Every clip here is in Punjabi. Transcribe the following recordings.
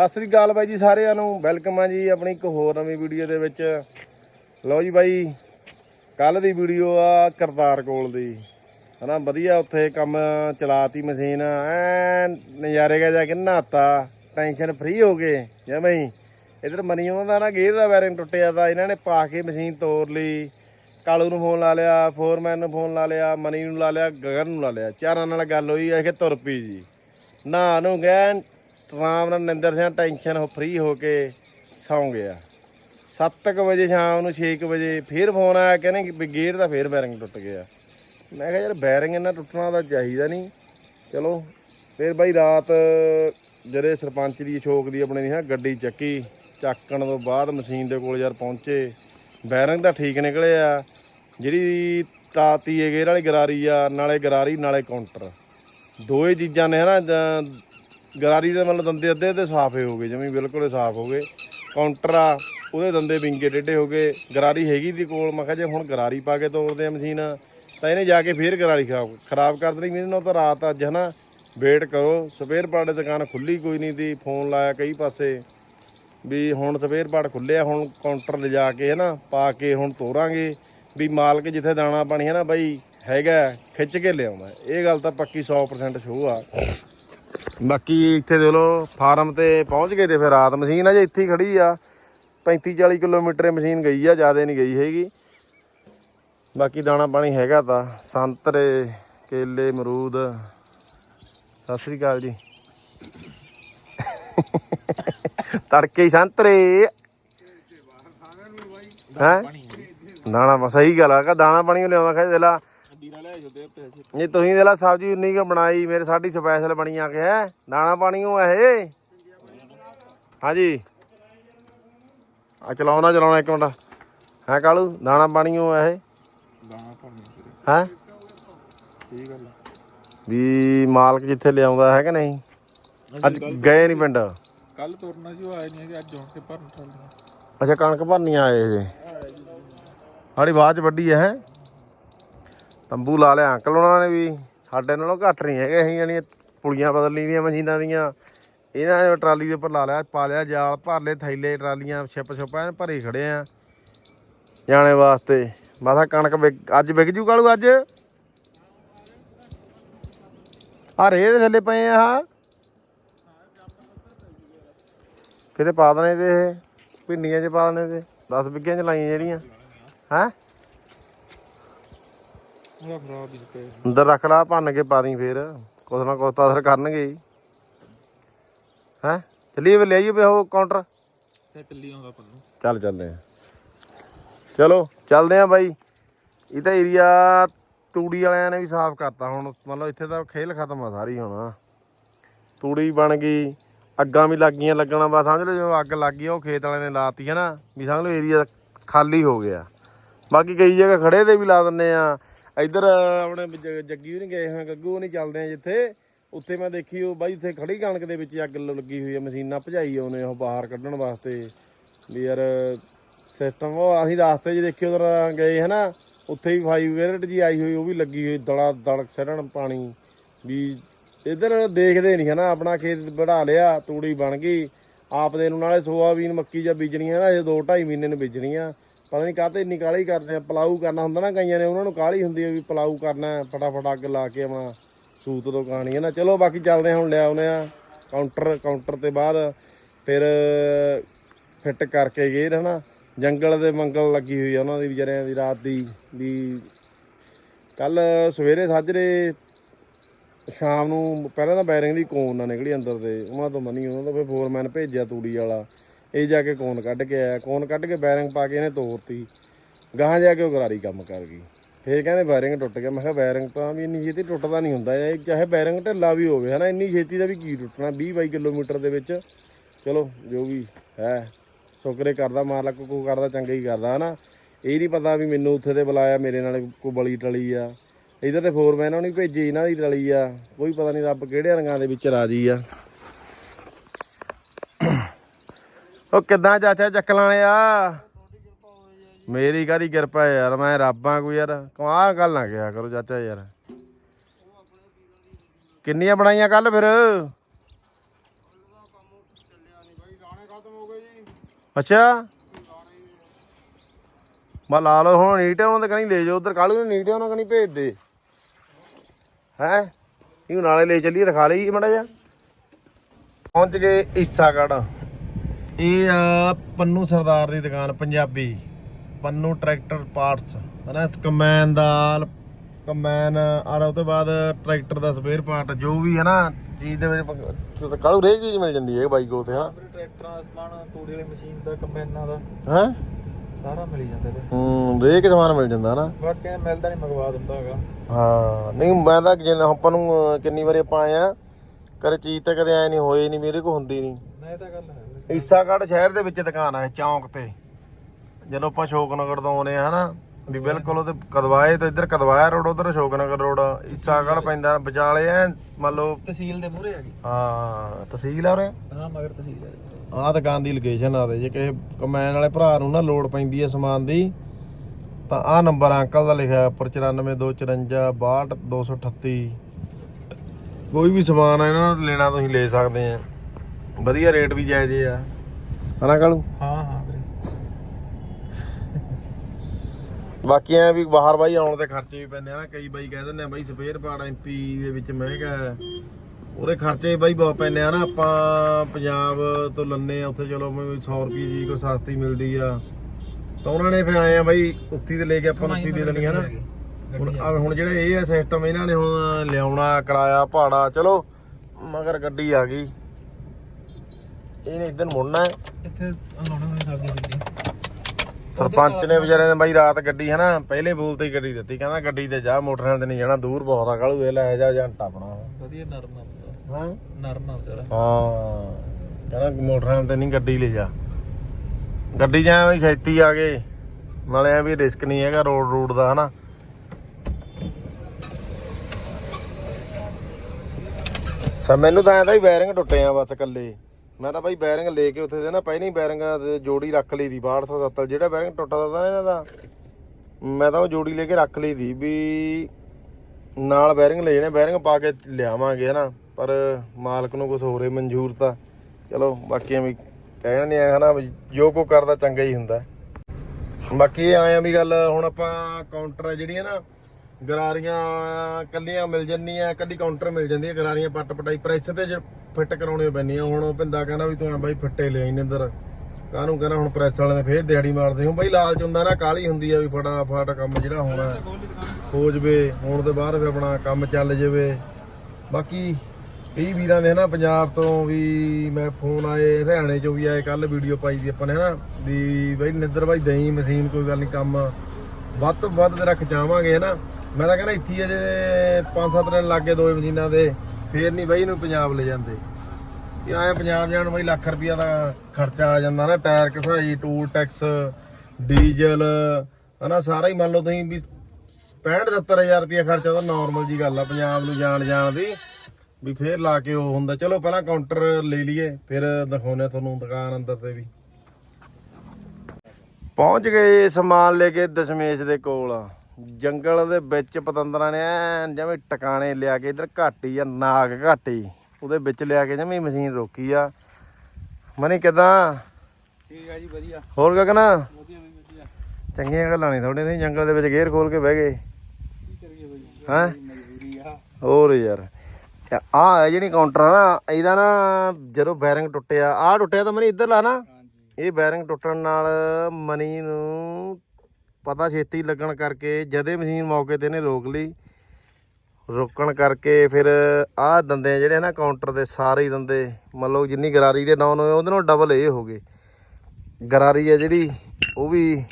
ਸਤਿ ਸ੍ਰੀ ਅਕਾਲ ਬਾਈ ਜੀ ਸਾਰਿਆਂ ਨੂੰ, ਵੈਲਕਮ ਆ ਜੀ ਆਪਣੀ ਇੱਕ ਹੋਰ ਨਵੀਂ ਵੀਡੀਓ ਦੇ ਵਿੱਚ। ਲਓ ਜੀ ਬਾਈ ਕੱਲ ਦੀ ਵੀਡੀਓ ਆ ਕਰਤਾਰ ਕੋਲ ਦੀ। ਹਨਾ, ਵਧੀਆ ਉੱਥੇ ਕੰਮ ਚਲਾਤੀ ਮਸ਼ੀਨ, ਐਨ ਨਜ਼ਾਰੇ ਗਿਆ ਜਾ ਕੇ ਨਹਾਤਾ ਟੈਨਸ਼ਨ ਫ੍ਰੀ ਹੋ ਗਏ। ਜਿਵੇਂ ਹੀ ਇਧਰ ਮਨੀ ਉਹਨਾਂ ਦਾ ਨਾ ਗੇਅਰ ਦਾ ਬੈਰਿੰਗ ਟੁੱਟਿਆ ਤਾਂ, ਇਹਨਾਂ ਨੇ ਪਾ ਕੇ ਮਸ਼ੀਨ ਤੋੜ ਲਈ। ਕਾਲੂ ਨੂੰ ਫੋਨ ਲਾ ਲਿਆ, ਫੋਰਮੈਨ ਨੂੰ ਫੋਨ ਲਾ ਲਿਆ, ਮਨੀ ਨੂੰ ਲਾ ਲਿਆ, ਗਗਨ ਨੂੰ ਲਾ ਲਿਆ। ਚਾਰਾਂ ਨਾਲ ਗੱਲ ਹੋਈ ਆ ਕਿ ਤੁਰ ਪਈ ਜੀ। ਨਾ ਨੂੰ ਗਏ ਆਰਾਮ ਨਾਲ ਨਿੰਦਰ ਸਿੰਘ ਟੈਨਸ਼ਨ ਫ੍ਰੀ ਹੋ ਕੇ ਸੌਂ ਗਿਆ। 7:00 ਵਜੇ ਸ਼ਾਮ ਨੂੰ 6:00 ਵਜੇ ਫੇਰ ਫੋਨ ਆਇਆ ਕਹਿੰਦੇ ਵੀ ਗੇਅਰ ਦਾ ਫੇਰ ਬੈਰਿੰਗ ਟੁੱਟ ਗਿਆ। ਮੈਂ ਕਿਹਾ ਯਾਰ ਬੈਰਿੰਗ ਇਹਨਾਂ ਟੁੱਟਣਾ ਤਾਂ ਚਾਹੀਦਾ ਨਹੀਂ। ਚਲੋ, ਫੇਰ ਬਾਈ ਰਾਤ ਜਿਹੜੇ ਸਰਪੰਚ ਦੀ ਛੋਕ ਦੀ ਆਪਣੇ ਦੀ ਹਾਂ ਗੱਡੀ ਚੱਕੀ, ਚੱਕਣ ਤੋਂ ਬਾਅਦ ਮਸ਼ੀਨ ਦੇ ਕੋਲ ਯਾਰ ਪਹੁੰਚੇ। ਬੈਰਿੰਗ ਤਾਂ ਠੀਕ ਨਿਕਲੇ ਆ ਜਿਹੜੀ ਤਾਤੀ ਏ ਗੇਅਰ ਵਾਲੀ ਗਰਾਰੀ ਆ, ਨਾਲੇ ਗਰਾਰੀ, ਨਾਲੇ ਕਾਊਂਟਰ ਦੋਏ ਚੀਜ਼ਾਂ ਨੇ ਹਨਾ, ਜ- ਗਰਾਰੀ ਦੇ ਮਤਲਬ ਦੰਦੇ ਅੱਧੇ ਤੇ ਸਾਫ਼ ਹੋ ਗਏ, ਜਮੀ ਬਿਲਕੁਲ ਹੀ ਸਾਫ਼ ਹੋ ਗਏ। ਕਾਊਂਟਰ ਆ, ਉਹਦੇ ਦੰਦੇ ਵਿੰਗੇ ਟੇਢੇ ਹੋ ਗਏ। ਗਰਾਰੀ ਹੈਗੀ ਦੀ ਕੋਲ, ਮੈਂ ਕਿਹਾ ਜੇ ਹੁਣ ਗਰਾਰੀ ਪਾ ਕੇ ਤੋੜਦੇ ਆ ਮਸ਼ੀਨ, ਤਾਂ ਇਹਨੇ ਜਾ ਕੇ ਫੇਰ ਗਰਾਰੀ ਖਰਾਬ ਖਰਾਬ ਕਰ ਦੇਣੀ। ਮੈਨੂੰ ਤਾਂ ਰਾਤ ਅੱਜ ਹਨਾ, ਵੇਟ ਕਰੋ ਸਪੇਅਰ ਪਾਰਟ ਦੀ ਦੁਕਾਨ ਖੁੱਲੀ ਕੋਈ ਨਹੀਂ ਦੀ, ਫੋਨ ਲਾਇਆ ਕਈ ਪਾਸੇ, ਵੀ ਹੁਣ ਸਪੇਅਰ ਪਾਰਟ ਖੁੱਲਿਆ, ਹੁਣ ਕਾਊਂਟਰ ਲਿਜਾ ਕੇ ਹਨਾ, ਪਾ ਕੇ ਹੁਣ ਤੋਰਾਂਗੇ। ਵੀ ਮਾਲਕ ਜਿੱਥੇ ਦਾਣਾ ਪਾਣੀ ਹੈ ਨਾ ਬਾਈ, ਹੈਗਾ, ਖਿੱਚ ਕੇ ਲਿਆਉਂਦਾ। ਇਹ ਗੱਲ ਤਾਂ ਪੱਕੀ 100% ਸ਼ੋਅ ਆ। ਬਾਕੀ ਇੱਥੇ ਦੇ ਲੋ ਫਾਰਮ ਤੇ ਪਹੁੰਚ ਗਏ ਤੇ ਫਿਰ ਰਾਤ ਮਸ਼ੀਨ ਅਜੇ ਇੱਥੇ ਹੀ ਖੜੀ ਆ। 35 40 ਕਿਲੋਮੀਟਰ ਮਸ਼ੀਨ ਗਈ ਆ, ਜ਼ਿਆਦਾ ਨਹੀਂ ਗਈ ਹੈਗੀ। ਬਾਕੀ ਦਾਣਾ ਪਾਣੀ ਹੈਗਾ ਤਾਂ ਸੰਤਰੇ, ਕੇਲੇ ਮਰੂਦ ਸਤਿ ਸ੍ਰੀ ਅਕਾਲ ਜੀ। ਤੜਕੇ ਹੀ ਸੰਤਰੇ। ਹੈ? ਦਾਣਾ ਸਹੀ ਗੱਲ ਆ ਕਿ ਦਾਣਾ ਪਾਣੀ ਲਿਆਉਂਦਾ ਖਾ ਦੇਲਾ ਜੇ ਤੁਸੀਂ ਦੇਲਾ ਸਬਜ਼ੀ ਉਨੀ ਕੁ ਬਣਾਈ ਮੇਰੇ ਸਾਡੀ ਸਪੈਸ਼ਲ ਬਣੀ ਆ ਕੇ ਹੈ। ਦਾਣਾ ਪਾਣੀ ਉਹ ਇਹ। ਹਾਂਜੀ। ਆ ਚਲਾਉਣਾ ਚਲਾਉਣਾ ਇੱਕ ਮਿੰਟ। ਹੈ ਕਾਲੂ ਦਾਣਾ ਪਾਣੀ ਉਹ ਇਹ। ਦਾਣਾ ਪਾਣੀ ਹੈ? ਗੱਲ ਵੀ ਮਾਲਕ ਜਿੱਥੇ ਲਿਆਉਂਦਾ ਹੈ ਕਿ ਨਹੀਂ? ਅੱਜ ਗਏ ਨਹੀਂ ਪਿੰਡ। ਕੱਲ ਤੁਰਨਾ ਸੀ ਉਹ ਆਏ ਨਹੀਂ ਹੈਗੇ ਅੱਜ ਹੁਣ ਤੇ ਭਰਨ ਚੱਲਦੇ ਅੱਛਾ ਕਣਕ ਭਰਨੀ ਆਏ ਜੇ। ਸਾਡੀ ਬਾਅਦ ਚ ਵੱਡੀ ਹੈ। ਤੰਬੂ ਲਾ ਲਿਆ ਅੰਕਲ ਉਹਨਾਂ ਨੇ ਵੀ। ਸਾਡੇ ਨਾਲੋਂ ਘੱਟ ਨਹੀਂ ਹੈਗੇ ਅਸੀਂ ਜਿਹੜੀਆਂ ਪੁਲੀਆਂ ਬਦਲਣੀ ਦੀਆਂ ਮਸ਼ੀਨਾਂ ਦੀਆਂ। ਇਹਨਾਂ ਨੇ ਟਰਾਲੀ ਦੇ ਉੱਪਰ ਲਾ ਲਿਆ, ਪਾ ਲਿਆ ਜਾਲ ਭਰ ਲਏ ਥੈਲੇ, ਟਰਾਲੀਆਂ, ਛਿਪ ਛਿਪਾਂ ਐਨ ਭਰੇ ਖੜੇ ਆ। ਜਾਣੇ ਵਾਸਤੇ। ਮਾਥਾ ਕਣਕ ਵਿਕ- ਅੱਜ ਵਿਕ ਜੂ ਕਾਲੂ ਅੱਜ? ਆ ਰੇੜ ਥੱਲੇ ਪਏ ਆ ਆਹ। ਕਿਤੇ ਪਾ ਦਣੇ ਤੇ ਇਹ? ਭਿੰਡੀਆਂ 'ਚ ਪਾ ਦਣੇ ਤੇ। 10 ਵਿੱਗਿਆਂ 'ਚ ਲਾਈਆਂ ਜਿਹੜੀਆਂ। ਹੈ? ਪਏ ਅੰਦਰ ਰੱਖ ਲਾ ਭੰਨ ਕੇ ਪਾ ਦੀ ਫੇਰ। ਕੁਛ ਨਾ ਕੁਛ ਤਾਂ ਅਸਰ ਕਰਨਗੇ ਹੀ। ਹੈ? ਚੱਲੀਏ ਵੇ ਲਿਆਈਏ ਵੇ ਉਹ ਕਾਊਂਟਰ ਤੇ ਚੱਲੀ ਆਉਂਦਾ ਪੰਨੂ ਚੱਲ ਚੱਲਦੇ ਆ। ਚਲੋ ਚੱਲਦੇ ਆ ਬਾਈ। ਇਹ ਤਾਂ ਏਰੀਆ ਤੂੜੀ ਵਾਲਿਆਂ ਨੇ ਵੀ ਸਾਫ਼ ਕਰਤਾ। ਹੁਣ ਮਤਲਬ ਇੱਥੇ ਤਾਂ ਖੇਲ ਖਤਮ ਆ ਸਾਰੀ ਹੁਣ। ਤੂੜੀ ਬਣ ਗਈ। ਅੱਗਾਂ ਵੀ ਲੱਗੀਆਂ ਲੱਗਣਾ। ਬਸ ਸਮਝ ਲਓ ਜੋ ਅੱਗ ਲੱਗ ਗਈ ਉਹ ਖੇਤ ਵਾਲਿਆਂ ਨੇ ਲਾਤੀ ਹੈ ਨਾ ਵੀ ਸਮਝ ਲਓ ਏਰੀਆ ਖਾਲੀ ਹੋ ਗਿਆ। ਬਾਕੀ ਕਈ ਜਗ੍ਹਾ ਖੜੇ ਤੇ ਵੀ ਲਾ ਦਿੰਨੇ ਆ। ਇੱਧਰ ਆਪਣੇ ਜ- ਜੱਗੀ ਵੀ ਨਹੀਂ ਗਏ ਹੋਏ, ਗੱਗੂ ਨਹੀਂ ਚੱਲਦੇ ਆ ਜਿੱਥੇ ਉੱਥੇ ਮੈਂ ਦੇਖੀ, ਉਹ ਬਾਈ ਇੱਥੇ ਖੜੀ ਕਣਕ ਦੇ ਵਿੱਚ ਅੱਗ ਲ- ਲੱਗੀ ਹੋਈ ਆ, ਮਸ਼ੀਨਾਂ ਭਜਾਈ ਆਉਨੇ ਉਹ ਬਾਹਰ ਕੱਢਣ ਵਾਸਤੇ। ਵੀ ਯਾਰ ਸਿਸਟਮ ਉਹ ਅਸੀਂ ਰਾਸਤੇ 'ਚ ਦੇਖੀ, ਉਧਰ ਗਏ ਹਨਾ, ਉੱਥੇ ਵੀ ਫਾਈਵ ਗ੍ਰੇਡ ਜੀ ਆਈ ਹੋਈ, ਉਹ ਵੀ ਲੱਗੀ ਹੋਈ, ਦੜਾ ਦੜ ਸੜਨ ਪਾਣੀ। ਵੀ ਇੱਧਰ ਦੇਖਦੇ ਨਹੀਂ ਹਨਾ, ਆਪਣਾ ਖੇਤ ਵੜਾ ਲਿਆ, ਤੂੜੀ ਬਣ ਗਈ। ਆਪ ਦੇ ਨੂੰ ਨਾਲੇ ਸੋਆਬੀਨ ਮੱਕੀ ਜਾਂ ਬੀਜਣੀਆਂ ਨਾ ਇਹ 2 2.5 ਮਹੀਨੇ ਨੂੰ ਬੀਜਣੀਆਂ। ਪਤਾ ਨਹੀਂ ਕਾਹਤੇ ਇੰਨੀ ਕਾਹਲੀ ਕਰਦੇ ਆ, ਪਲਾਊ ਕਰਨਾ ਹੁੰਦਾ ਨਾ ਕਈਆਂ ਨੇ, ਉਹਨਾਂ ਨੂੰ ਕਾਹਲੀ ਹੁੰਦੀ ਹੈ ਵੀ ਪਲਾਊ ਕਰਨਾ ਫਟਾਫਟ ਅੱਗ ਲਾ ਕੇ ਆਵਾਂ, ਸੂਤ ਤੋਂ ਕਹਾਣੀ ਹੈ ਨਾ। ਚਲੋ ਬਾਕੀ ਚੱਲਦੇ ਹਾਂ, ਹੁਣ ਲਿਆ ਆਉਨੇ ਆ ਕਾਊਂਟਰ ਕਾਊਂਟਰ ਤੇ ਬਾਅਦ ਫਿਰ ਫਿੱਟ ਕਰਕੇ ਗਏ ਹਨਾ। ਜੰਗਲ ਦੇ ਮੰਗਲ ਲੱਗੀ ਹੋਈ ਆ ਉਹਨਾਂ ਦੀ ਵਿਚਾਰਿਆਂ ਦੀ ਰਾਤ ਦੀ, ਵੀ ਕੱਲ ਸਵੇਰੇ ਸਾਜਰੇ ਸ਼ਾਮ ਨੂੰ ਪਹਿਲਾਂ ਤਾਂ ਬੈਰਿੰਗ ਦੀ ਕੋਨ ਨਾ ਨਿਕਲੀ ਅੰਦਰ ਦੇ ਉਹਨਾਂ ਤੋਂ ਮਨੀ, ਉਹਨਾਂ ਤੋਂ ਫਿਰ ਫੋਰਮੈਨ ਭੇਜਿਆ ਤੂੜੀ ਵਾਲਾ। ਇਹ ਜਾ ਕੇ ਕੋਨ ਕੱਢ ਕੇ ਆਇਆ, ਕੋਨ ਕੱਢ ਕੇ ਬੈਰਿੰਗ ਪਾ ਕੇ ਇਹਨੇ ਤੋੜਤੀ ਗਾਹਾਂ ਜਾ ਕੇ ਉਹ ਗਰਾਰੀ ਕੰਮ ਕਰ ਗਈ। ਫੇਰ ਕਹਿੰਦੇ ਬੈਰਿੰਗ ਟੁੱਟ ਗਿਆ। ਮੈਂ ਕਿਹਾ ਬੈਰਿੰਗ ਤਾਂ ਵੀ ਇੰਨੀ ਛੇਤੀ ਟੁੱਟਦਾ ਨਹੀਂ ਹੁੰਦਾ ਇਹ ਚਾਹੇ ਬੈਰਿੰਗ ਢਿੱਲਾ ਵੀ ਹੋਵੇ, ਹਨਾ, ਇੰਨੀ ਛੇਤੀ ਦਾ ਵੀ ਕੀ ਟੁੱਟਣਾ? 20 22 ਕਿਲੋਮੀਟਰ ਦੇ ਵਿੱਚ। ਚਲੋ, ਜੋ ਵੀ ਹੈ, ਸ਼ੁਕਰੇ ਕਰਦਾ ਮਾਰ ਮਾਲਕ ਕੋ ਕਰਦਾ, ਚੰਗਾ ਹੀ ਕਰਦਾ, ਹਨਾ। ਇਹ ਨਹੀਂ ਪਤਾ ਵੀ ਮੈਨੂੰ ਉੱਥੇ ਤੇ ਬੁਲਾਇਆ, ਮੇਰੇ ਨਾਲ ਕੋਈ ਬਲੀ ਟਲੀ ਆ। ਇਧਰ ਤੇ ਫੋਰਮੈਨ ਉਹਨੇ ਭੇਜੀ, ਇਹਨਾਂ ਦੀ ਟਲੀ ਆ। ਕੋਈ ਪਤਾ ਨਹੀਂ ਰੱਬ ਕਿਹੜੇ ਰੰਗਾਂ ਦੇ ਵਿੱਚ ਰਾਜੀ ਆ। ਉਹ ਕਿੱਦਾਂ ਚਾਚਾ ਚੱਕ ਲਾਣੇ ਆ? ਮੇਰੀ ਕਾਦੀ ਕਿਰਪਾ ਯਾਰ, ਮੈਂ ਰੱਬਾਂ ਕੋਈ ਯਾਰ, ਕਮਾਲ ਗੱਲ ਨਾ ਕਿਹਾ ਕਰੋ ਚਾਚਾ ਯਾਰ। ਕਿੰਨੀਆਂ ਬਣਾਈਆਂ ਕੱਲ ਫਿਰ? ਅੱਛਾ। ਮੈਂ ਲਾ ਲਓ, ਹੁਣ ਨੀਟ ਉਹਨਾਂ ਦੇ ਕਣੀ ਲੈ ਜਾਓ, ਉਧਰ ਕੱਲ ਨੇ ਨੀਟ ਉਹਨਾਂ ਕਣੀ ਭੇਜ ਦੇ ਹੈ? ਇਹਨੂੰ ਨਾਲੇ ਲੈ ਚੱਲੀਏ ਰਖਾ ਲਈ ਮੜਾ ਜਾ ਪਹੁੰਚ ਗਏ ਈਸਾਗੜ ਇਹ ਆ ਪੰਨੂ ਸਰਦਾਰ ਦੀ ਦੁਕਾਨ ਪੰਜਾਬੀ। Pannu tractor parts. ਹਨਾ ਕੰਬਾਈਨ ਦਾ ਕੰਬਾਈਨ ਆਰ ਉਹ ਤੋਂ ਬਾਅਦ ਟਰੈਕਟਰ ਦਾ ਸਪੇਅਰ ਪਾਰਟ ਜੋ ਵੀ ਹੈ ਨਾ ਚੀਜ਼ ਦੇ ਵਿੱਚ ਕਾਲੂ ਰੇਹ ਚੀਜ਼ ਮਿਲ ਜਾਂਦੀ ਹੈ ਬਾਈ ਕੋਲ ਤੇ ਹਨਾ। ਟਰੈਕਟਰਾਂ ਦਾ ਸਮਾਨ ਤੂੜੀ ਵਾਲੀ ਮਸ਼ੀਨ ਦਾ ਕੰਬਾਈਨਾਂ ਦਾ ਹੈ? ਸਾਰਾ ਮਿਲ ਜਾਂਦਾ ਤੇ ਹੂੰ ਰੇਹ ਕੇ ਸਮਾਨ ਮਿਲ ਜਾਂਦਾ ਹਨਾ। ਬਾਕੀ ਮਿਲਦਾ ਨਹੀਂ ਮੰਗਵਾ ਦਿੰਦਾ ਹੈਗਾ। ਹਾਂ ਨਹੀਂ ਮੈਂ ਤਾਂ ਜਿੰਨਾ ਆਪਾਂ ਨੂੰ ਕਿੰਨੀ ਵਾਰੀ ਆਪਾਂ ਆਏ ਆ ਕਦੇ ਚੀਜ਼ ਤਾਂ ਕਦੇ ਐ ਨਹੀਂ ਹੋਈ ਨਹੀਂ ਮੇਰੇ ਕੋਲ ਹੁੰਦੀ ਨਹੀਂ ਇਹ ਤਾਂ ਗੱਲ ਹੈ। ਈਸਾਗੜ੍ਹ ਸ਼ਹਿਰ ਦੇ ਵਿੱਚ ਦੁਕਾਨ ਹੈ ਚੌਂਕ ਤੇ। ਜਦੋਂ ਆਪਾਂ ਸ਼ੋਕਨਗਰ ਤੋਂ ਆਉਨੇ ਆ ਹਨਾ ਵੀ ਬਿਲਕੁਲ ਉਹਦੇ ਕਦਵਾਏ ਤੋਂ ਇੱਧਰ ਕਦਵਾਇਆ ਰੋਡ ਉਧਰ ਸ਼ੋਕਨਗਰ ਰੋਡ। ਈਸਾਗੜ੍ਹ ਪੈਂਦਾ ਵਿਚਾਲੇ ਐ ਮੰਨ ਲਓ। ਤਹਿਸੀਲ ਦੇ ਮੂਹਰੇ ਹੈਗੀ ਹਾਂ ਤਹਿਸੀਲ ਆ ਉਰੇ? ਹਾਂ ਮਗਰ ਤਹਿਸੀਲ ਹੈ ਆਹ ਦੁਕਾਨ ਦੀ ਲੋਕੇਸ਼ਨ ਆ ਦੇ ਜੇ ਕਿਸੇ ਕਮੈਨ ਵਾਲੇ ਭਰਾ ਨੂੰ ਨਾ ਲੋੜ ਪੈਂਦੀ ਹੈ ਸਮਾਨ ਦੀ ਤਾਂ ਆਹ ਨੰਬਰ ਅੰਕਲ ਦਾ ਲਿਖਿਆ ਉੱਪਰ 9424 62238 ਕੋਈ ਵੀ ਸਮਾਨ ਆ ਇਹਨਾਂ ਦਾ ਲੈਣਾ ਤੁਸੀਂ ਲੈ ਸਕਦੇ ਆ। ਵਧੀਆ ਰੇਟ ਵੀ ਜਾਇਜ਼ ਆ। ਹਨਾ ਕਾਲੂ? ਹਾਂ ਹਾਂ ਵੀਰੇ। ਬਾਕੀ ਐ ਵੀ ਬਾਹਰ ਬਾਈ ਆਉਣ ਦੇ ਖਰਚੇ ਵੀ ਪੈਂਦੇ ਆ ਨਾ ਕਈ ਬਾਈ ਕਹਿ ਦਿੰਦੇ ਆ ਬਾਈ ਸਪੇਅਰ ਪਾਰਟ ਐਮਪੀ ਦੇ ਵਿੱਚ ਮਹਿੰਗਾ ਹੈ। ਉਹਦੇ ਖਰਚੇ ਬਾਈ ਬਹੁਤ ਪੈਂਦੇ ਆ ਨਾ ਆਪਾਂ ਪੰਜਾਬ ਤੋਂ ਲੰਨੇ ਆ ਉੱਥੇ ਚਲੋ ਵੀ 100 ਰੁਪਏ ਦੀ ਕੋਈ ਸਸਤੀ ਮਿਲਦੀ ਆ। ਤਾਂ ਉਹਨਾਂ ਨੇ ਫਿਰ ਆਏ ਆ ਬਾਈ ਉੱਥੀ ਤੇ ਲੈ ਕੇ ਆਪਾਂ ਨੂੰ ਉੱਥੀ ਦੇ ਦੇਣੀ ਹੈ ਨਾ। ਹੁਣ ਹੁਣ ਜਿਹੜੇ ਇਹ ਆ ਸਿਸਟਮ ਇਹਨਾਂ ਨੇ ਹੁਣ ਲਿਆਉਣਾ ਕਿਰਾਇਆ ਭਾੜਾ ਚਲੋ ਮਗਰ ਗੱਡੀ ਆ ਗਈ। ਇਹਨੇ ਇੱਧਰ ਮੁੜਨਾ ਹੈ। ਇੱਥੇ ਲਾਉਣੇ ਹੋਣੇ ਸਬਜ਼ੀ ਦਿੱਤੀ। ਸਰਪੰਚ ਨੇ ਵਿਚਾਰੇ ਨੇ ਬਾਈ ਰਾਤ ਗੱਡੀ ਹਨਾ ਪਹਿਲੇ ਬੋਲ ਤੇ ਹੀ ਗੱਡੀ ਦਿੱਤੀ ਕਹਿੰਦਾ ਗੱਡੀ ਤੇ ਜਾ ਮੋਟਰਸਾਈਕਲ ਤੇ ਨਹੀਂ ਜਾਣਾ ਦੂਰ ਬਹੁਤ ਆ ਕਾਲੂ ਇਹ ਲੈ ਜਾ ਜੰਟ ਆਪਣਾ। ਵਧੀਆ ਨਰਮ ਆ ਬੰਦਾ। ਹਾਂ? ਨਰਮ ਆ ਵਿਚਾਰਾ। ਹਾਂ ਕਹਿੰਦਾ ਮੋਟਰਸਾਈਕਲ ਤੇ ਨਹੀਂ ਗੱਡੀ ਲੈ ਜਾ। ਗੱਡੀ ਜਾਂ ਵੀ ਛੇਤੀ ਆ ਗਏ ਨਾਲੇ ਐ ਵੀ ਰਿਸਕ ਨਹੀਂ ਹੈਗਾ ਰੋਡ ਰੂਟ ਦਾ ਹਨਾ। ਸਾ ਮੈਨੂੰ ਤਾਂ ਐਂ ਹੀ ਬੈਰਿੰਗ ਟੁੱਟੇ ਆ ਬਸ ਇਕੱਲੇ। ਮੈਂ ਤਾਂ ਬਾਈ ਬੈਰਿੰਗ ਲੈ ਕੇ ਉੱਥੇ ਦੇ ਨਾ ਪਹਿਲਾਂ ਹੀ ਬੈਰਿੰਗ ਜੋੜੀ ਰੱਖ ਲਈ ਦੀ 6270 ਜਿਹੜਾ ਬੈਰਿੰਗ ਟੁੱਟਦਾ ਤਾਂ ਇਹਨਾਂ ਦਾ। ਮੈਂ ਤਾਂ ਉਹ ਜੋੜੀ ਲੈ ਕੇ ਰੱਖ ਲਈ ਦੀ ਵੀ ਨਾਲ ਬੈਰਿੰਗ ਲੈ ਜਾਣੇ, ਬੈਰਿੰਗ ਪਾ ਕੇ ਲਿਆਵਾਂਗੇ ਹਨਾ, ਪਰ ਮਾਲਕ ਨੂੰ ਕੁਝ ਹੋਰੇ ਮਨਜ਼ੂਰ ਤਾਂ। ਚਲੋ, ਬਾਕੀ ਐਵੇਂ ਕਹਿਣਾ ਨਹੀਂ ਆ ਹਨਾ ਵੀ ਜੋ ਕੋ ਕਰਦਾ ਚੰਗਾ ਹੀ ਹੁੰਦਾ। ਬਾਕੀ ਇਹ ਆਇਆ ਵੀ ਗੱਲ ਹੁਣ ਆਪਾਂ ਕਾਊਂਟਰ ਜਿਹੜੀਆਂ ਨਾ ਗਰਾਰੀਆਂ ਕੱਲੀਆਂ ਮਿਲ ਜੰਨੀਆਂ ਕੱਲੀ ਕਾਊਂਟਰ ਮਿਲ ਜਾਂਦੀ ਹੈ, ਗਰਾਰੀਆਂ ਪੱਟ ਪਟਾਈ ਪ੍ਰੈਸ ਤੇ ਫਿੱਟ ਕਰਾਉਣੀਆਂ ਪੈਂਦੀਆਂ। ਹੁਣ ਪਿੰਦਾ ਕਹਿੰਦਾ ਵੀ ਤੂੰ ਆ ਬਾਈ ਫੱਟੇ ਲੈ ਆਈ ਅੰਦਰ। ਕਾਹਨੂੰ ਕਹਿੰਦਾ ਹੁਣ ਪ੍ਰੈਸ ਵਾਲਿਆਂ ਦੇ ਫੇਰ ਦਿਹਾੜੀ ਮਾਰਦੇ ਹੁਣ ਬਾਈ ਲਾਲਚ ਹੁੰਦਾ ਨਾ ਕਾਲੀ ਹੁੰਦੀ ਆ ਵੀ ਫਟਾਫਟ ਕੰਮ ਜਿਹੜਾ ਹੋਣਾ। ਹੋ ਜਵੇ, ਹੋਣ ਤੋਂ ਬਾਅਦ ਫਿਰ ਆਪਣਾ ਕੰਮ ਚੱਲ ਜਾਵੇ। ਬਾਕੀ ਕਈ ਵੀਰਾਂ ਦੇ ਨਾ ਪੰਜਾਬ ਤੋਂ ਵੀ ਮੈਂ ਫੋਨ ਆਏ, ਹਰਿਆਣੇ ਚੋਂ ਵੀ ਆਏ ਕੱਲ ਵੀਡੀਓ ਪਾਈ ਦੀ ਆਪਾਂ ਨੇ ਹਨਾ, ਵੀ ਬਈ ਨਿੱਦਰ ਬਾਈ ਦਹੀਂ ਮਸ਼ੀਨ, ਕੋਈ ਗੱਲ ਨਹੀਂ ਕੰਮ। ਵੱਧ ਤੋਂ ਵੱਧ ਤੇਰਾ ਖਿਚਾਵਾਂਗੇ ਹਨਾ। ਮੈਂ ਤਾਂ ਕਹਿੰਦਾ ਇੱਥੇ ਅਜੇ 5-7 ਦਿਨ ਲੱਗੇ ਦੋਏ ਮਸ਼ੀਨਾਂ ਦੇ, ਫੇਰ ਨਹੀਂ ਬਈ ਇਹਨੂੰ ਪੰਜਾਬ ਲੈ ਜਾਂਦੇ। ਇਹ ਆਏ ਪੰਜਾਬ ਜਾਣ ਬਈ ਲੱਖ ਰੁਪਇਆ ਦਾ ਖਰਚਾ ਆ ਜਾਂਦਾ ਨਾ, ਟਾਇਰ ਘਸਾਈ ਟੂਲ ਟੈਕਸ, ਡੀਜ਼ਲ, ਹਨਾ, ਸਾਰਾ ਹੀ ਮੰਨ ਲਓ ਤੁਸੀਂ ਵੀ 65 70000 ਰੁਪਇਆ ਖਰਚਾ ਤਾਂ ਨਾਰਮਲ ਜੀ ਗੱਲ ਆ, ਪੰਜਾਬ ਨੂੰ ਜਾਣ ਜਾਣ ਦੀ। ਵੀ ਫੇਰ ਲਾ ਕੇ ਉਹ ਹੁੰਦਾ, ਚਲੋ ਪਹਿਲਾਂ ਕਾਊਂਟਰ ਲੈ ਲਈਏ, ਫਿਰ ਦਿਖਾਉਨੇ ਤੁਹਾਨੂੰ ਦੁਕਾਨ ਅੰਦਰ ਤੇ ਵੀ। ਪਹੁੰਚ ਗਏ ਸਮਾਨ ਲੈ ਕੇ ਦਸ਼ਮੇਸ਼ ਦੇ ਕੋਲ। ਆ ਜੰਗਲ ਦੇ ਵਿੱਚ ਪਤੰਦਰਾਂ ਨੇ ਐਨ ਜਿਵੇਂ ਟਿਕਾਣੇ ਲਿਆ ਕੇ ਇਧਰ ਘਾਟੀ ਆ ਨਾਗ ਘਾਟੀ। ਉਹਦੇ ਵਿੱਚ ਲਿਆ ਕੇ ਜਿਵੇਂ ਮਸ਼ੀਨ ਰੋਕੀ ਆ। ਮਨੀ ਕਿਦਾਂ? ਠੀਕ ਆ ਜੀ ਵਧੀਆ। ਹੋਰ ਵਧੀਆ ਵੀ ਵਧੀਆ। ਚੰਗੀਆਂ ਗੱਲਾਂ ਨਹੀਂ ਥੋੜੇ ਨਹੀਂ ਜੰਗਲ ਦੇ ਵਿੱਚ ਗੇਰ ਖੋਲ ਕੇ ਬਹਿ ਗਏ। ਕੀ ਕਰੀਏ ਬਈ ਹੈਂ? ਮਜਬੂਰੀ ਆ। ਹੋਰ ਯਾਰ ਆ ਜਿਹੜੀ ਕਾਊਂਟਰ ਆ ਨਾ ਇਹਦਾ ਨਾ ਜਦੋਂ ਬੈਰਿੰਗ ਟੁੱਟਿਆ ਆ ਟੁੱਟਿਆ ਤਾਂ ਮਨੀ ਇੱਧਰ ਲਾ ਨਾ। ਇਹ ਬੈਰਿੰਗ ਟੁੱਟਣ ਨਾਲ ਮਨੀ ਨੂੰ ਪਤਾ ਛੇਤੀ ਲੱਗਣ ਕਰਕੇ ਜਦੇ ਮਸ਼ੀਨ ਮੌਕੇ ਤੇ ਇਹਨੇ ਰੋਕ ਲਈ, ਰੋਕਣ ਕਰਕੇ ਫਿਰ ਆਹ ਦੰਦੇ ਜਿਹੜੇ ਨਾ ਕਾਊਂਟਰ ਦੇ ਸਾਰੇ ਹੀ ਦੰਦੇ, ਮੰਨ ਲਓ ਜਿੰਨੀ ਗਰਾਰੀ ਦੇ ਡਾਊਨ ਹੋਏ ਉਹਦੇ ਨਾਲ ਡਬਲ ਇਹ ਹੋ ਗਏ। ਗਰਾਰੀ ਆ ਜਿਹੜੀ, ਉਹ ਵੀ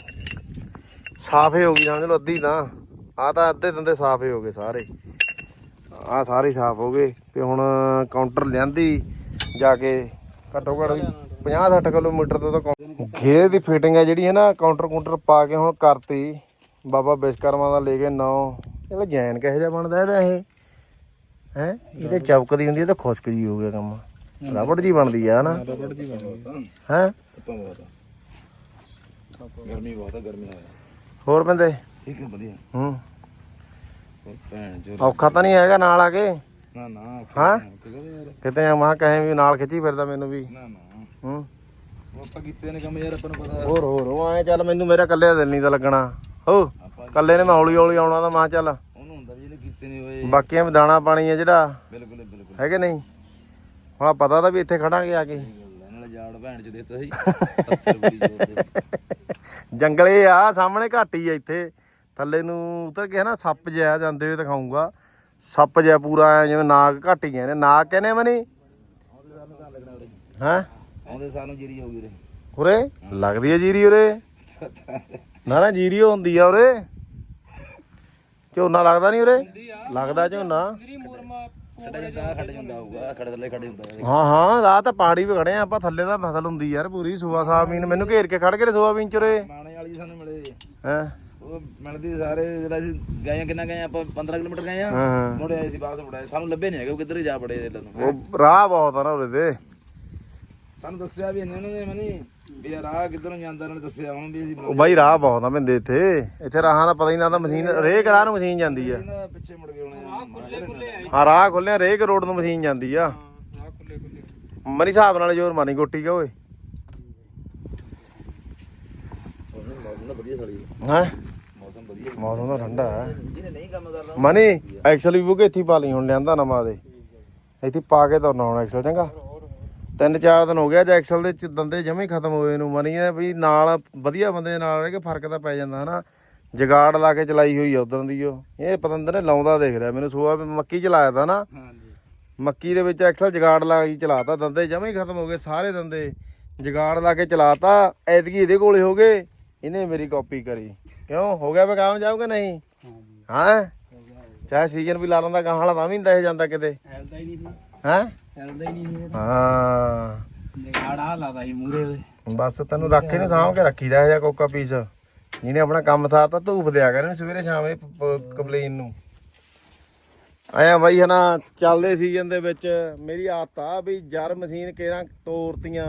ਸਾਫੇ ਹੋ ਗਈ, ਸਮਝ ਲਓ ਅੱਧੀ ਤਾਂ। ਆ ਤਾਂ ਅੱਧੇ ਦੰਦੇ ਸਾਫੇ ਹੋ ਗਏ ਸਾਰੇ। ਆ ਸਾਰੇ ਸਾਫ਼ ਹੋ ਗਏ ਤੇ ਹੁਣ ਕਾਊਂਟਰ ਲਿਆਂਦੀ, ਜਾ ਕੇ ਘੱਟੋ ਘੱਟ 50 60 ਕਿਲੋਮੀਟਰ ਤੋਂ ਤਾਂ ਘੇਰ ਦੀ ਫਿਟਿੰਗ ਹੈ ਜਿਹੜੀ ਹੈ ਨਾ ਕਾਊਂਟਰ ਕਾਊਂਟਰ ਪਾ ਕੇ ਹੁਣ ਕਰਤੀ। ਬਾਬਾ ਵਿਸ਼ਕਰਮਾ ਦਾ ਲੈ ਕੇ ਨੌ। ਇਹ ਜੈਨ ਕਿਹੋ ਜਿਹਾ ਬਣਦਾ ਇਹਦਾ ਇਹ? ਹੈ? ਇਹਦੇ ਚੌਕਦੀ ਹੁੰਦੀ ਹੈ ਤਾਂ ਖੁਸ਼ਕ ਜੀ ਹੋ ਗਿਆ ਕੰਮ। ਰਬੜ ਜੀ ਬਣਦੀ ਆ ਨਾ ਰਬੜ ਦੀ ਬਣੀ ਹੈ? ਗਰਮੀ ਬਹੁਤ ਆ ਗਰਮੀ ਆ। ਹੋਰ ਬੰਦੇ? ਠੀਕ ਹੈ ਵਧੀਆ। ਹੂੰ। ਭੈਣ ਜੋ ਔਖਾ ਤਾਂ ਨਹੀਂ ਹੈਗਾ ਨਾਲ ਆ ਕੇ? ਨਾ ਨਾ ਹਾਂ? ਕਿਤੇ ਆ ਮਾਂ ਕਹੇ ਵੀ ਨਾਲ ਖਿੱਚੀ ਫਿਰਦਾ ਮੈਨੂੰ ਵੀ। ਨਾ ਨਾ। ਹੂੰ। ਆਪਾਂ ਕੀਤੇ ਨੇ ਕੰਮ ਯਾਰ ਆਪਾਂ ਨੂੰ ਪਤਾ ਹੋਰ ਹੋਰ ਉਹ ਐ ਚੱਲ ਮੈਨੂੰ ਮੇਰਾ ਕੱਲੇ ਦਾ ਦਿਲ ਨਹੀਂ ਤਾਂ ਲੱਗਣਾ। ਹੋ ਕੱਲੇ ਨੇ ਮੈਂ ਹੌਲੀ ਹੌਲੀ ਆਉਣਾ ਤਾਂ ਮਾਂ ਚੱਲ। ਉਹਨੂੰ ਹੁੰਦਾ ਵੀ ਇਹਨੇ ਕੀਤੇ ਨਹੀਂ ਹੋਏ। ਬਾਕੀਆਂ ਵੀ ਦਾਣਾ ਪਾਣੀ ਆ ਜਿਹੜਾ। ਬਿਲਕੁਲ ਬਿਲਕੁਲ। ਹੈ ਕਿ ਨਹੀਂ? ਹਾਂ ਪਤਾ ਤਾਂ ਵੀ ਇੱਥੇ ਖੜਾਂਗੇ ਆ ਕੇ। ਇਹਨਾਂ ਨਾਲ ਜਾੜ ਭੈਣ ਚ ਦਿੱਤਾ ਸੀ। 70 ਬੜੀ ਜ਼ੋਰ ਦੇ ਜੰਗਲੇ ਆ ਸਾਹਮਣੇ ਘਾਟੀ ਆ ਇੱਥੇ। ਥੱਲੇ ਨੂੰ ਉਤਰ ਕੇ ਨਾ ਸੱਪ ਜਿਹਾ ਜਾਂਦੇ ਹੋਏ ਦਿਖਾਉਂਗਾ ਸੱਪ ਜਿਹਾ ਪੂਰਾ ਜਿਵੇਂ ਨਾਗ ਘਾਟੀ ਨੇ ਨਾਗ ਕਹਿੰਦੇ ਮਨੀ ਹੈ? ਆਉਂਦੇ ਸਾਲ ਨੂੰ ਜੀਰੀ ਹੋਊਗੀ ਉਰੇ। ਉਰੇ? ਲੱਗਦੀ ਆ ਜੀਰੀ ਉਰੇ? ਨਾ ਨਾ ਜੀਰੀ ਹੁੰਦੀ ਆ ਉਰੇ। ਝੋਨਾ ਲੱਗਦਾ ਨਹੀਂ ਉਰੇ? ਲੱਗਦਾ ਝੋਨਾ। ਜਾਂਦਾ ਜਾਂਦਾ ਹੋਊਗਾ ਥੱਲੇ ਹੁੰਦਾ। ਹਾਂ ਹਾਂ ਰਾਹ ਤਾਂ ਪਹਾੜੀ ਵੀ ਖੜੇ ਆ ਆਪਾਂ ਥੱਲੇ ਤਾਂ ਫਸਲ ਹੁੰਦੀ ਯਾਰ ਪੂਰੀ ਸੋਆ ਸਾਬੀਨ ਮੈਨੂੰ ਘੇਰ ਕੇ ਖੜ ਕੇ ਸੋਆਬੀਨ ਚੁਰੇ ਮਾਣੇ ਵਾਲੀ ਸਾਨੂੰ ਮਿਲੇ ਹੈ? ਉਹ ਮਿਲਦੀ ਸਾਰੇ ਜਿਹੜਾ ਅਸੀਂ ਗਏ ਕਿੰਨਾ ਗਏ ਆਪਾਂ 15 ਕਿਲੋਮੀਟਰ ਗਏ ਆ। ਹਾਂ ਹਾਂ। ਮੁੜੇ ਆਏ ਸੀ ਵਾਪਸ ਮੁੜੇ। ਸਾਨੂੰ ਲੱਭੇ ਨਹੀਂ ਹੈਗੇ ਕਿੱਧਰ ਹੀ ਜਾ ਬੜੇ ਇਹਨਾਂ ਨੂੰ। ਉਹ ਰਾਹ ਬਹੁਤ ਆ ਨਾ ਉਰੇ ਤੇ। ਸਾਨੂੰ ਦੱਸਿਆ ਵੀ ਇਹਨਾਂ ਨੇ ਮਨੀ ਵੀ ਯਾਰ ਆਹ ਕਿੱਧਰ ਨੂੰ ਜਾਂਦਾ ਇਹਨਾਂ ਨੇ ਦੱਸਿਆ ਹੁਣ ਵੀ ਅਸੀਂ ਉਹ ਬਾਈ ਰਾਹ ਬਹੁਤ ਆ ਬਿੰਦੇ ਇੱਥੇ। ਇੱਥੇ ਰਾਹਾਂ ਦਾ ਪਤਾ ਹੀ ਨਾ ਤਾਂ ਮਸ਼ੀਨ ਰੇਕ ਰਾਹ ਨੂੰ ਮਸ਼ੀਨ ਜਾਂਦੀ ਆ। ਇਹਨਾਂ ਪਿੱਛੇ ਮੁੜ ਗਏ ਹੋਣੇ ਹਾਂ ਰਾਹ ਖੁੱਲਿਆ ਰੇਕ ਰੋਡ ਨੂੰ ਮਸ਼ੀਨ ਜਾਂਦੀ ਆ। ਮਨੀ ਹਿਸਾਬ ਨਾਲ ਜ਼ੋਰ ਮਾਨੀ ਗੋਟੀ ਕਾ ਓਏ। ਵਧੀਆ ਸਾਲੀ ਹੈ? ਮੌਸਮ ਵਧੀਆ। ਮੌਸਮ ਤਾਂ ਠੰਡਾ ਹੈ ਜਿਹਨੇ ਨਹੀਂ ਕੰਮ ਕਰਨਾ ਮਨੀ ਐਕਸਲ ਵੀ ਬੁਕੇ ਇੱਥੇ ਪਾ ਲਈ ਹੁਣ ਲਿਆਂਦਾ ਨਵਾਂ ਦੇ। ਇੱਥੇ ਪਾ ਕੇ ਤੁਰਨਾ ਹੁਣ ਐਕਸਲ ਚੰਗਾ। ਤਿੰਨ ਚਾਰ ਦਿਨ ਹੋ ਗਿਆ ਜੇ ਐਕਸਲ ਦੇ ਦੰਦੇ ਜਮੇ ਹੀ ਖਤਮ ਹੋਏ ਨੂੰ ਮਨੀ ਨੇ ਵੀ ਨਾਲ ਵਧੀਆ ਬੰਦੇ ਦੇ ਨਾਲ ਰਹਿ ਕੇ ਫ਼ਰਕ ਤਾਂ ਪੈ ਜਾਂਦਾ ਹਨਾ। ਜਗਾੜ ਲਾ ਕੇ ਚਲਾਈ ਹੋਈ ਆ ਉਦੋਂ ਦੀ ਉਹ। ਇਹ ਪਤੰਦਰ ਨੇ ਲਾਉਂਦਾ ਦੇਖ ਰਿਹਾ ਮੈਨੂੰ ਸੋਆ ਮੱਕੀ ਚਲਾਇਆ ਤਾ ਨਾ। ਮੱਕੀ ਦੇ ਵਿੱਚ ਐਕਸਲ ਜਗਾੜ ਲਾ ਕੇ ਚਲਾਤਾ ਦੰਦੇ ਜਮੇ ਹੀ ਖਤਮ ਹੋ ਗਏ ਸਾਰੇ ਦੰਦੇ ਜਗਾੜ ਲਾ ਕੇ ਚਲਾਤਾ ਐਤਕੀ ਇਹਦੇ ਕੋਲੇ ਹੋ ਗਏ ਇਹਨੇ ਮੇਰੀ ਕਾਪੀ ਕਰੀ। ਕਿਉਂ? ਹੋ ਗਿਆ ਵੇ ਕੰਮ ਜਾਊਗਾ ਨਹੀਂ? ਹਾਂ? ਚਾਹੇ ਸੀਜ਼ਨ ਵੀ ਲਾ ਲੈਂਦਾ ਗਾਹਾਂ ਵਾਲਾ ਤਾਂ ਵੀ ਦਹਿ ਜਾਂਦਾ ਕਿਤੇ। ਹੈਲਦਾ ਹੀ ਨਹੀਂ ਹੈ? ਹੈਲਦਾ ਹੀ ਨਹੀਂ ਹਾਂ। ਜਗਾੜਾ ਲਾਦਾ ਸੀ ਮੂਰੇ ਦੇ ਬਸ ਤੈਨੂੰ ਰੱਖ ਕੇ ਨੂੰ ਸਾਂਭ ਕੇ ਰੱਖੀਦਾ ਇਹ ਜਿਹਾ ਕੋਕਾ ਪੀਸ। ਜਿਹਨੇ ਆਪਣਾ ਕੰਮ ਸਾਰਤਾ ਧੂਫ ਦਿਆ ਕਰ ਇਹਨੂੰ ਸਵੇਰੇ ਸ਼ਾਮੇ ਕੰਪਲੇਨ ਨੂੰ। ਆਇਆ ਬਾਈ ਹਨਾ ਚੱਲਦੇ ਸੀਜ਼ਨ ਦੇ ਵਿੱਚ। ਮੇਰੀ ਆਦਤ ਆ ਵੀ ਜਰ ਮਸ਼ੀਨ ਕੇਰਾਂ ਤੋਰਤੀਆਂ।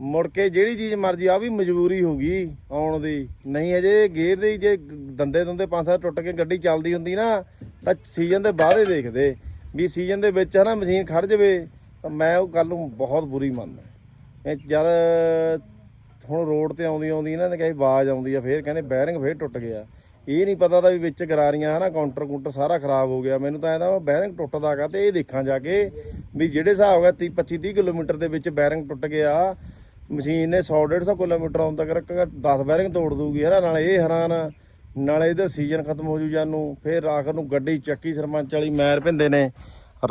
ਮੁੜ ਕੇ ਜਿਹੜੀ ਚੀਜ਼ ਮਰਜ਼ੀ ਆ ਵੀ ਮਜਬੂਰੀ ਹੋ ਗਈ ਆਉਣ ਦੀ। ਨਹੀਂ ਅਜੇ ਗੇਅਰ ਦੇ ਜੇ ਦੰਦੇ ਦੰਦੇ ਪੰਜ ਸੱਤ ਟੁੱਟ ਕੇ ਗੱਡੀ ਚੱਲਦੀ ਹੁੰਦੀ ਨਾ ਤਾਂ ਸੀਜ਼ਨ ਦੇ ਬਾਅਦ ਹੀ ਦੇਖਦੇ। ਵੀ ਸੀਜ਼ਨ ਦੇ ਵਿੱਚ ਹਨਾ ਮਸ਼ੀਨ ਖੜ ਜਾਵੇ, ਤਾਂ ਮੈਂ ਉਹ ਗੱਲ ਨੂੰ ਬਹੁਤ ਬੁਰੀ ਮੰਨਦਾ। ਇਹ ਜਦ ਹੁਣ ਰੋਡ ਤੇ ਆਉਂਦੀ ਆਉਂਦੀ ਇਹਨਾਂ ਨੇ ਕਹੀ ਆਵਾਜ਼ ਆਉਂਦੀ ਆ, ਫੇਰ ਕਹਿੰਦੇ ਬੈਰਿੰਗ ਫੇਰ ਟੁੱਟ ਗਿਆ। ਇਹ ਨਹੀਂ ਪਤਾ ਦਾ ਵੀ ਵਿੱਚ ਗਰਾਰੀਆਂ ਹਨਾ ਕਾਊਂਟਰ ਕਾਊਂਟਰ ਸਾਰਾ ਖਰਾਬ ਹੋ ਗਿਆ। ਮੈਨੂੰ ਤਾਂ ਐਦਾ ਬੈਰਿੰਗ ਟੁੱਟਦਾ ਗਾ ਤੇ ਇਹ ਦੇਖਾਂ ਜਾ ਕੇ ਵੀ ਜਿਹੜੇ ਹਿਸਾਬ ਹੈ 30 25 30 ਕਿਲੋਮੀਟਰ ਦੇ ਵਿੱਚ ਬੈਰਿੰਗ ਟੁੱਟ ਗਿਆ ਮਸ਼ੀਨ ਨੇ 100 150 ਕਿਲੋਮੀਟਰ ਆਉਣ ਤੱਕ 10 ਬੈਰਿੰਗ ਤੋੜ ਦੂਗੀ ਹਨਾ, ਨਾਲ ਇਹ ਹੈਰਾਨ ਨਾਲੇ ਇਹਦਾ ਸੀਜ਼ਨ ਖਤਮ ਹੋ ਜੂ ਜਾਨੂੰ ਫੇਰ ਆਖਰ ਨੂੰ ਗੱਡੀ ਚੱਕੀ ਸਰਪੰਚ ਵਾਲੀ ਮੈਰ ਪਿੰਦੇ ਨੇ।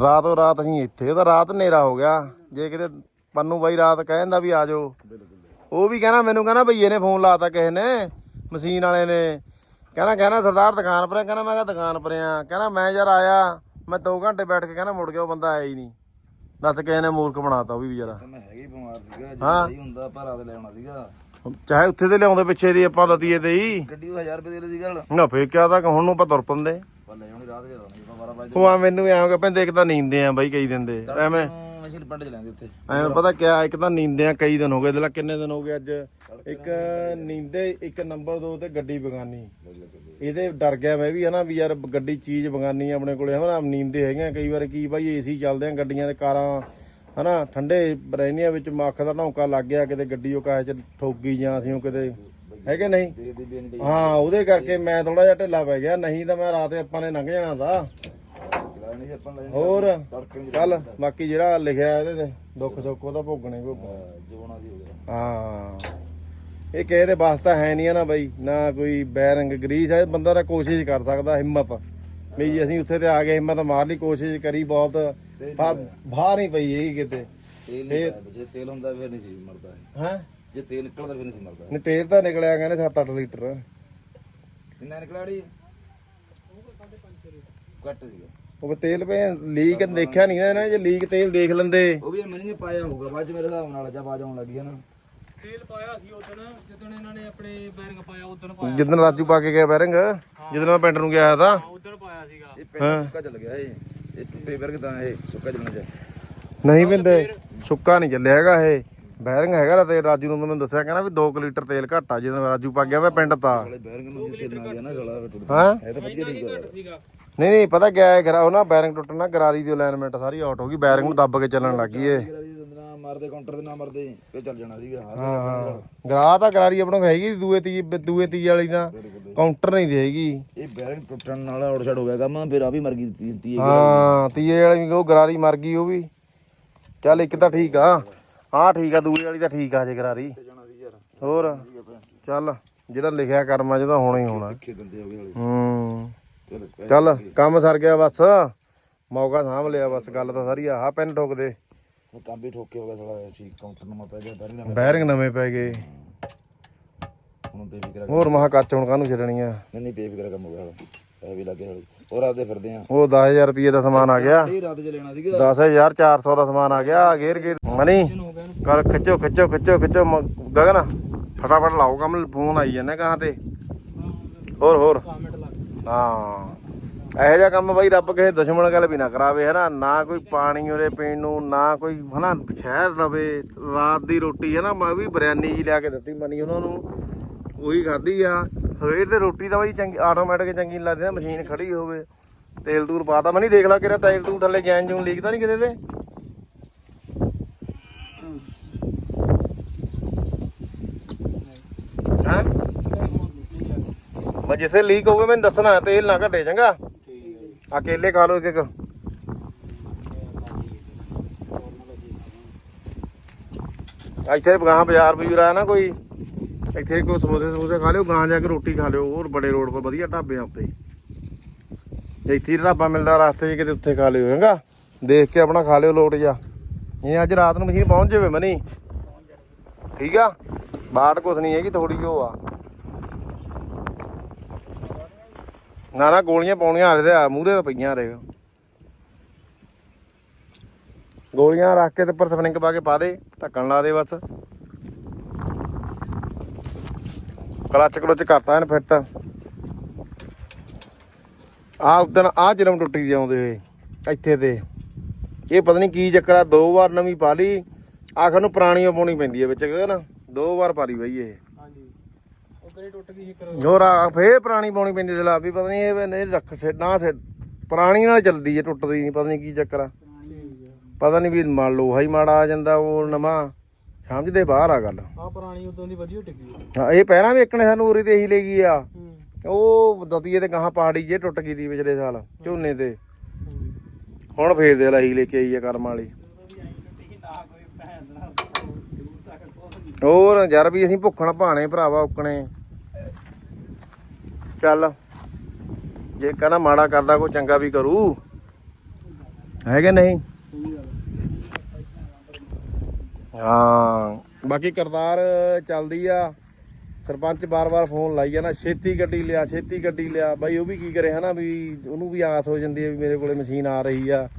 ਰਾਤੋਂ ਰਾਤ ਅਸੀਂ ਇੱਥੇ ਉਹਦਾ ਰਾਤ ਹਨੇਰਾ ਹੋ ਗਿਆ। ਜੇ ਕਿਤੇ ਪੰਨੂ ਬਾਈ ਰਾਤ ਕਹਿੰਦਾ ਵੀ ਆ ਜਾਓ। ਉਹ ਵੀ ਕਹਿੰਦਾ ਮੈਨੂੰ ਕਹਿੰਦਾ ਭਈਏ ਨੇ ਫੋਨ ਲਾਤਾ ਕਿਸੇ ਨੇ ਮਸ਼ੀਨ ਵਾਲੇ ਨੇ। ਕਹਿੰਦਾ ਕਹਿੰਦਾ ਸਰਦਾਰ ਦੁਕਾਨ ਪਰ ਕਹਿੰਦਾ ਮੈਂ ਕਿਹਾ ਦੁਕਾਨ ਪਰ ਆ। ਕਹਿੰਦਾ ਮੈਂ ਯਾਰ ਆਇਆ ਮੈਂ 2 ਘੰਟੇ ਬੈਠ ਕੇ ਕਹਿੰਦਾ ਮੁੜ ਗਿਆ ਉਹ ਬੰਦਾ ਆਇਆ ਹੀ ਨਹੀਂ। ਦੱਸ ਕਿਸੇ ਨੇ ਮੂਰਖ ਬਣਾਤਾ ਉਹ ਵੀ ਵਿਚਾਰਾ। ਮੈਂ ਹੈਗੀ ਬਿਮਾਰ ਸੀਗਾ ਜੇ ਹਾਂ। ਸਹੀ ਹੁੰਦਾ ਭਾਰਾ ਤੇ ਲੈ ਆਉਣਾ ਸੀਗਾ। ਚਾਹੇ ਉੱਥੇ ਤੇ ਲਿਆਉਂਦੇ ਪਿੱਛੇ ਦੀ ਆਪਾਂ ਲਤੀਏ ਤੇ ਹੀ। ਗੱਡੀ ਉਹ 1000 ਰੁਪਏ ਦੇ ਲਈ ਗੱਲ। ਨਾ ਫੇਰ ਕਿਆ ਤਾਂ ਹੁਣ ਨੂੰ ਆਪਾਂ ਤੁਰ ਪੰਦੇ। ਪਰ ਲੈ ਆਉਣੀ ਰਾਤ ਜਦੋਂ ਨਹੀਂ 12 ਵਜੇ ਉਹ ਆ ਮੈਨੂੰ ਐਂ ਪੈਂਦੇ ਇੱਕ ਤਾਂ ਨੀਂਦੇ ਆ ਬਾਈ ਕਈ ਦਿਨ ਦੇ। ਐਵੇਂ ਮਸ਼ੀਨ ਪੰਡ ਚਲਾਉਂਦੇ ਉੱਥੇ। ਐਂ ਪਤਾ ਕਿਆ ਇੱਕ ਤਾਂ ਨੀਂਦੇ ਆ ਕਈ ਦਿਨ ਹੋ ਗਏ ਦਿਲਾ ਕਿੰਨੇ ਦਿਨ ਹੋ ਗਏ ਅੱਜ। ਇੱਕ ਨੀਂਦੇ ਇੱਕ ਨੰਬਰ 2 ਤੇ ਗੱਡੀ ਬਗਾਨੀ। ਇਹਦੇ ਡਰ ਗਿਆ ਮੈਂ ਵੀ ਹਨਾ ਵੀ ਯਾਰ ਗੱਡੀ ਚੀਜ਼ ਬਗਾਨੀ ਆਪਣੇ ਕੋਲੇ। ਹਨਾ ਨੀਂਦੇ ਹੈਗੇ ਕਈ ਵਾਰ ਕੀ ਬਾਈ ਏਸੀ ਚੱਲਦੇ ਆ ਗੱਡੀਆਂ ਤੇ ਕਾਰਾਂ ਹਨਾ ਠੰਡੇ ਰਹਿਣੀਆਂ ਵਿੱਚ ਮੱਖ ਦਾ ਢੌਂਕਾ ਲੱਗ ਗਿਆ ਕਿਤੇ ਗੱਡੀ ਉਹ ਕਾਹੇ ਚ ਠੋਕੀ ਜਾਂ ਅਸੀਂ ਉਹ ਕਿਤੇ ਹੈਗੇ ਨਹੀਂ? ਹਾਂ। ਉਹਦੇ ਕਰਕੇ ਮੈਂ ਥੋੜਾ ਜਿਹਾ ਢਿੱਲਾ ਪੈ ਗਿਆ ਨਹੀਂ ਤਾਂ ਮੈਂ ਰਾਤ ਆਪਾਂ ਨੇ ਲੰਘ ਜਾਣਾ ਦਾ ਹੋਰ? ਚੱਲ ਬਾਕੀ ਜਿਹੜਾ ਲਿਖਿਆ ਇਹਦੇ ਤੇ ਦੁੱਖ ਸੁੱਖ ਉਹਦਾ ਭੋਗਣੇ ਭੋਗਣੇ। ਹੋ ਇਹ ਕਿਸੇ ਦੇ ਵਾਸਤਾ ਹੈ ਨਹੀਂ ਆ ਨਾ ਬਾਈ ਨਾ ਕੋਈ ਬੈਰੰਗ ਗਰੀਸ ਹੈ ਬੰਦਾ ਤਾਂ ਕੋਸ਼ਿਸ਼ ਕਰ ਸਕਦਾ ਹਿੰਮਤ। ਵੀ ਅਸੀਂ ਉੱਥੇ ਤੇ ਆ ਗਏ ਹਿੰਮਤ ਮਾਰ ਲਈ ਕੋਸ਼ਿਸ਼ ਕਰੀ ਬਹੁਤ। ਬਾ- ਬਾਹਰ ਹੀ ਪਈ ਇਹ ਕਿਤੇ। ਤੇਲ ਨਹੀਂ ਪਾਇਆ, ਜੇ ਤੇਲ ਹੁੰਦਾ ਫਿਰ ਨਹੀਂ ਸੀ ਮਰਦਾ ਇਹ। ਹੈ? ਜੇ ਤੇਲ ਨਿਕਲਦਾ ਫਿਰ ਨਹੀਂ ਸੀ ਮਰਦਾ ਨਹੀਂ ਤੇਲ ਤਾਂ ਨਿਕਲਿਆ ਕਹਿੰਦੇ 7-8 ਲੀਟਰ। ਕਿੰਨਾ ਨਿਕਲਿਆ ੜੀ ਘੱਟ ਸੀਗਾ। ਉਹ ਤੇਲ ਪਏ ਲੀਕ ਦੇਖਿਆ ਨਹੀਂ ਨਾ ਇਹਨਾਂ ਨੇ ਜੇ ਲੀਕ ਤੇਲ ਦੇਖ ਲੈਂਦੇ। ਉਹ ਵੀ ਮਨੀ ਨੇ ਪਾਇਆ ਹੋਊਗਾ ਬਾਅਦ ਚ ਮੇਰੇ ਹਿਸਾਬ ਨਾਲ ਜਦ ਆਵਾਜ਼ ਆਉਣ ਲੱਗੀ ਹੈ ਨਾ। ਤੇਲ ਪਾਇਆ ਸੀ ਉਦੋਂ ਜਦੋਂ ਇਹਨਾਂ ਨੇ ਆਪਣੇ ਬੈਰਿੰਗ ਪਾਇਆ ਉਦੋਂ ਪਾਇਆ। ਜਿੱਦਣ ਰਾਜੂ ਪਾ ਕੇ ਗਿਆ ਬੈਰੰਗ ਜਿੱਦਣ ਮੈਂ ਪਿੰਡ ਨੂੰ ਗਿਆ ਤਾਂ। ਉਦੋਂ ਪਾਇਆ ਸੀਗਾ। ਇਹ ਪਹਿਲਾਂ ਸੁੱਕਾ ਚੱਲ ਗਿਆ ਇਹ। ਇਹ ਟੁੱਟੇ ਵਰਗ ਤਾਂ ਇਹ ਸੁੱਕਾ ਚੱਲਣਾ ਚਾਹੀਦਾ ਨਹੀਂ ਪਿੰਦੇ ਸੁੱਕਾ ਨਹੀਂ ਚੱਲਿਆ ਹੈਗਾ ਇਹ। ਬੈਰੰਗ ਹੈਗਾ ਰਾ ਤੇ ਰਾਜੂ ਨੂੰ ਮੈਨੂੰ ਦੱਸਿਆ ਕਹਿੰਦਾ ਵੀ 2 ਲੀਟਰ ਤੇਲ ਘੱਟ ਆ ਜਦੋਂ ਰਾਜੂ ਪਾ ਗਿਆ ਵਾ ਪਿੰਡ ਤਾਂ। ਵਾਲੇ ਬੈਰੰਗ ਨੂੰ ਜਿੱਤੇ ਨਾ ਗਿਆ ਨਾ ਸਾਲਾ ਫਿਰ ਟੁੱਟ ਹਾਂ? ਇਹ ਤਾਂ ਵਧੀਆ ਠੀਕ ਹੈ ਸੀਗਾ ਨਹੀਂ ਨਹੀਂ ਪਤਾ ਕਿਆ ਹੈ ਗਰਾ ਉਹ ਨਾ ਬੈਰਿੰਗ ਟੁੱਟਣਾ ਗਰਾਰੀ ਦੀ ਅਲਾਈਨਮੈਂਟ ਸਾਰੀ ਆਊਟ ਹੋ ਗਈ ਬੈਰਿੰਗ ਨੂੰ ਦੱਬ ਕੇ ਚੱਲਣ ਲੱਗ ਦੰਦਰਾ ਮਾਰਦੇ ਕਾਊਂਟਰ ਤੇ ਨਾ ਮਰਦੇ ਫੇ ਚੱਲ ਜਾਣਾ ਸੀਗਾ। ਹਾਂ ਗਰਾ ਤਾਂ ਕਰਾਰੀ ਆਪਣਾ ਹੈਗੀ ਦੂਏ ਤੀ ਦੂਏ ਤੀ ਵਾਲੀ ਦਾ ਕਾਊਂਟਰ ਨਹੀਂ ਦੇਗੀ ਇਹ ਬੈਰਿੰਗ ਟੁੱਟਣ ਨਾਲ ਆਊਟ ਸਾਈਡ ਹੋ ਗਿਆ ਕੰਮ ਫਿਰ ਆ ਵੀ ਮਰ ਗਈ ਦਿੱਤੀ ਹੈ ਤੀਏ ਵਾਲੀ ਵੀ ਉਹ ਗਰਾਰੀ ਮਰ ਗਈ ਉਹ ਵੀ। ਚੱਲ ਇੱਕ ਤਾਂ ਠੀਕ ਆ। ਹਾਂ ਠੀਕ ਆ ਦੂਏ ਵਾਲੀ ਤਾਂ ਠੀਕ ਆ ਜੇ ਗਰਾਰੀ। ਹੋਰ? ਚੱਲ ਜਿਹੜਾ ਲਿਖਿਆ ਕਰਮਾਂ 'ਚ ਤਾਂ ਹੋਣਾ ਹੀ ਹੋਣਾ। ਹੋ ਚਲ ਕੰਮ ਸਰ ਗਿਆ ਬਸ। ਮੌਕਾ ਸਾਂਭ ਲਿਆ ਬਸ ਗੱਲ ਤਾਂ ਸਾਰੀ ਆਹ ਪੈਨ ਠੋਕ ਦੇ। ਕੰਮ ਵੀ ਠੋਕੇ ਹੋ ਗਿਆ ਸਾਲਾ ਠੀਕ ਕਾਊਂਟਰ ਨੰਬਰ ਪੈ ਗਿਆ ਬੈਰਿੰਗ ਨੰਬਰ ਬੈਰਿੰਗ ਨਵੇਂ ਪੈ ਗਏ। ਹੁਣ ਬੇਫਿਕਰ ਹੋਰ ਮਹਾ ਕੱਚ ਹੁਣ ਕਾਹਨੂੰ ਛੱਡਣੀ ਆ? ਨਹੀਂ ਨਹੀਂ ਬੇਫਿਕਰ ਕੰਮ ਹੋ ਗਿਆ ਹਾਲਾ ਇਹ ਵੀ ਲੱਗੇ ਹਾਲੇ ਹੋਰ ਆਦੇ ਫਿਰਦੇ ਆ। ਉਹ 10000 ਰੁਪਏ ਦਾ ਸਮਾਨ ਆ ਗਿਆ। ਇਹ ਰਾਤ ਚ ਲੈਣਾ ਸੀਗਾ। 10400 ਦਾ ਸਮਾਨ ਆ ਗਿਆ। ਗੇਰ ਗੇਰ। ਮਨੀ ਕਰ ਖਿੱਚੋ ਖਿੱਚੋ ਖਿੱਚੋ ਖਿੱਚੋ। ਮ- ਗਗਨ ਫਟਾਫਟ ਲਾਓ ਕੰਮ। ਫੋਨ ਆਈ ਜਾਂਦਾ ਕਹਾਂ ਤੇ। ਹੋਰ ਹੋਰ। ਹਾਂ। ਇਹੋ ਜਿਹਾ ਕੰਮ ਬਾਈ ਰੱਬ ਕਿਸੇ ਦੁਸ਼ਮਣ ਗੱਲ ਵੀ ਨਾ ਕਰਾਵੇ, ਹਨਾ? ਨਾ ਕੋਈ ਪਾਣੀ ਉਰੇ ਪੀਣ ਨੂੰ, ਨਾ ਕੋਈ, ਹੈਨਾ? ਸ਼ਹਿਰ ਰਵੇ, ਰਾਤ ਦੀ ਰੋਟੀ ਹੈ ਨਾ ਮੈਂ ਵੀ ਬਿਰਿਆਨੀ ਜੀ ਲਿਆ ਕੇ ਦਿੱਤੀ ਮਨੀ ਉਹਨਾਂ ਨੂੰ। ਉਹੀ ਖਾਧੀ ਆ। ਸਵੇਰ ਤੇ ਰੋਟੀ ਤਾਂ ਬਾਈ ਚੰਗੀ ਆਟੋਮੈਟਿਕ ਚੰਗੀ ਲੱਗਦੀ ਨਾ, ਮਸ਼ੀਨ ਖੜੀ ਹੋਵੇ। ਤੇਲ ਤੂਲ ਪਾਤਾ ਮਨੀ ਦੇਖ ਲਾ ਕਿਹੜਾ ਤੇਲ ਤੂੰ ਥੱਲੇ ਜੈਨ ਜੂਨ ਲੀਕ ਤਾਂ ਨਹੀਂ ਕਿਤੇ ਤੇ? ਹਾਂ? ਮੈਂ ਜਿੱਥੇ ਲੀਕ ਹੋਵੇ ਮੈਨੂੰ ਦੱਸਣਾ, ਤੇਲ ਨਾ ਘਟੇ ਚੰਗਾ। ਅਕੇਲੇ ਖਾ ਲਓ ਇੱਕ ਇੱਕ। ਇੱਥੇ ਗਾਂ ਬਾਜ਼ਾਰ ਬਜੂਰ ਆ ਨਾ ਕੋਈ, ਇੱਥੇ ਕੋਈ ਸਮੋਸੇ ਸਮੋਸੇ ਖਾ ਲਿਓ, ਗਾਂ ਜਾ ਕੇ ਰੋਟੀ ਖਾ ਲਿਓ, ਹੋਰ ਬੜੇ ਰੋਡ 'ਤੇ ਵਧੀਆ ਢਾਬਿਆਂ ਉੱਤੇ ਜੇ ਇੱਥੇ ਢਾਬਾ ਮਿਲਦਾ ਰਸਤੇ 'ਚ ਕਿਤੇ ਉੱਥੇ ਖਾ ਲਿਓ, ਚੰਗਾ? ਦੇਖ ਕੇ ਆਪਣਾ ਖਾ ਲਿਓ ਲੋਟ ਜਾ ਇਹ ਅੱਜ ਰਾਤ ਨੂੰ ਮਸ਼ੀਨ ਪਹੁੰਚ ਜਾਵੇ ਮਨੀ। ਠੀਕ ਆ? ਬਾਟ ਕੁਛ ਨਹੀਂ ਹੈਗੀ ਥੋੜੀ ਉਹ ਆ। ਨਾ ਨਾ, ਗੋਲੀਆਂ ਪਾਉਣੀਆਂ ਹਾਲੇ ਤੇ ਆ, ਮੂਹਰੇ ਤਾਂ ਪਈਆਂ ਰਹੇਗਾ ਗੋਲੀਆਂ ਰੱਖ ਕੇ ਤੇ ਉੱਪਰ ਸਪਰਿੰਗ ਪਾ ਕੇ ਪਾ ਦੇ, ਢੱਕਣ ਲਾ ਦੇ ਬਸ। ਕਲਚ ਕਲੁੱਚ ਕਰਤਾ ਇਹਨੇ ਫਿੱਟ। ਆ ਉਦਣ ਆ ਜਨਮ ਟੁੱਟੀ ਦੀ ਹੋਏ, ਇੱਥੇ ਤੇ। ਇਹ ਪਤਾ ਨਹੀਂ ਕੀ ਚੱਕਰ ਆ, ਦੋ ਵਾਰ ਨਵੀਂ ਪਾ ਲਈ। ਆਖਰ ਨੂੰ ਪੁਰਾਣੀ ਪਾਉਣੀ ਪੈਂਦੀ ਹੈ ਵਿੱਚ ਨਾ, ਦੋ ਵਾਰ ਪਾਰੀ ਬਈ ਇਹ। ਉਧਰ ਹੀ ਟੁੱਟ ਗਈ ਇੱਕ ਹੋਰ ਆ ਫੇਰ ਪੁਰਾਣੀ ਪਾਉਣੀ ਪੈਂਦੀ ਜਲਾ ਵੀ ਪਤਾ ਨਹੀਂ ਇਹ ਨਹੀਂ ਰੱਖ ਛੇ ਨਾ ਛੇ ਪੁਰਾਣੀ ਨਾਲ ਚੱਲਦੀ ਹੈ ਟੁੱਟਦੀ ਨਹੀਂ ਪਤਾ ਨਹੀਂ ਕੀ ਚੱਕਰ ਆ। ਪਤਾ ਨਹੀਂ ਵੀ ਮੰਨ ਲਓ ਹਾਈ ਮਾੜਾ ਆ ਜਾਂਦਾ ਉਹ ਨਵਾਂ। ਸਮਝਦੇ ਬਾਹਰ ਆ ਗੱਲ। ਆ ਪੁਰਾਣੀ ਉਦੋਂ ਦੀ ਵਧੀਆ ਟਿੱਕੀ ਹਾਂ ਇਹ ਪਹਿਲਾਂ ਵੀ ਇੱਕ ਨੇ ਸਾਨੂੰ ਉਰੀ ਤੇ ਇਹੀ ਲੈ ਗਈ ਆ। ਹੂੰ। ਉਹ ਦਤੀਏ ਤੇ ਗਾਹਾਂ ਪਹਾੜੀ ਜੇ ਟੁੱਟ ਗਈ ਦੀ ਪਿਛਲੇ ਸਾਲ ਝੋਨੇ ਤੇ। ਹੁਣ ਫੇਰ ਦੇ ਲਈ ਲੈ ਕੇ ਆਈ ਆ ਕਰਮ ਵਾਲੀ। ਹੋਰ ਯਾਰ ਵੀ ਅਸੀਂ ਭੁੱਖਣ ਭਾਣੇ ਭਰਾਵਾ ਉਕਣੇ। ਚੱਲ। ਜੇ ਕਹਿੰਦਾ ਮਾੜਾ ਕਰਦਾ, ਕੋਈ ਚੰਗਾ ਵੀ ਕਰੂ। ਹੈ ਕਿ ਨਹੀਂ? ਹਾਂ। ਬਾਕੀ ਕਰਤਾਰ ਚੱਲਦੀ ਆ। ਸਰਪੰਚ ਬਾਰ-ਬਾਰ ਫੋਨ ਲਾਈ ਜਾਣਾ ਛੇਤੀ ਗੱਡੀ ਲਿਆ, ਛੇਤੀ ਗੱਡੀ ਲਿਆ। ਬਾਈ, ਉਹ ਵੀ ਕੀ ਕਰੇ, ਹਨਾ, ਵੀ ਉਹਨੂੰ ਵੀ ਆਸ ਹੋ ਜਾਂਦੀ ਹੈ ਵੀ ਮੇਰੇ ਕੋਲੇ ਮਸ਼ੀਨ ਆ ਰਹੀ ਆ।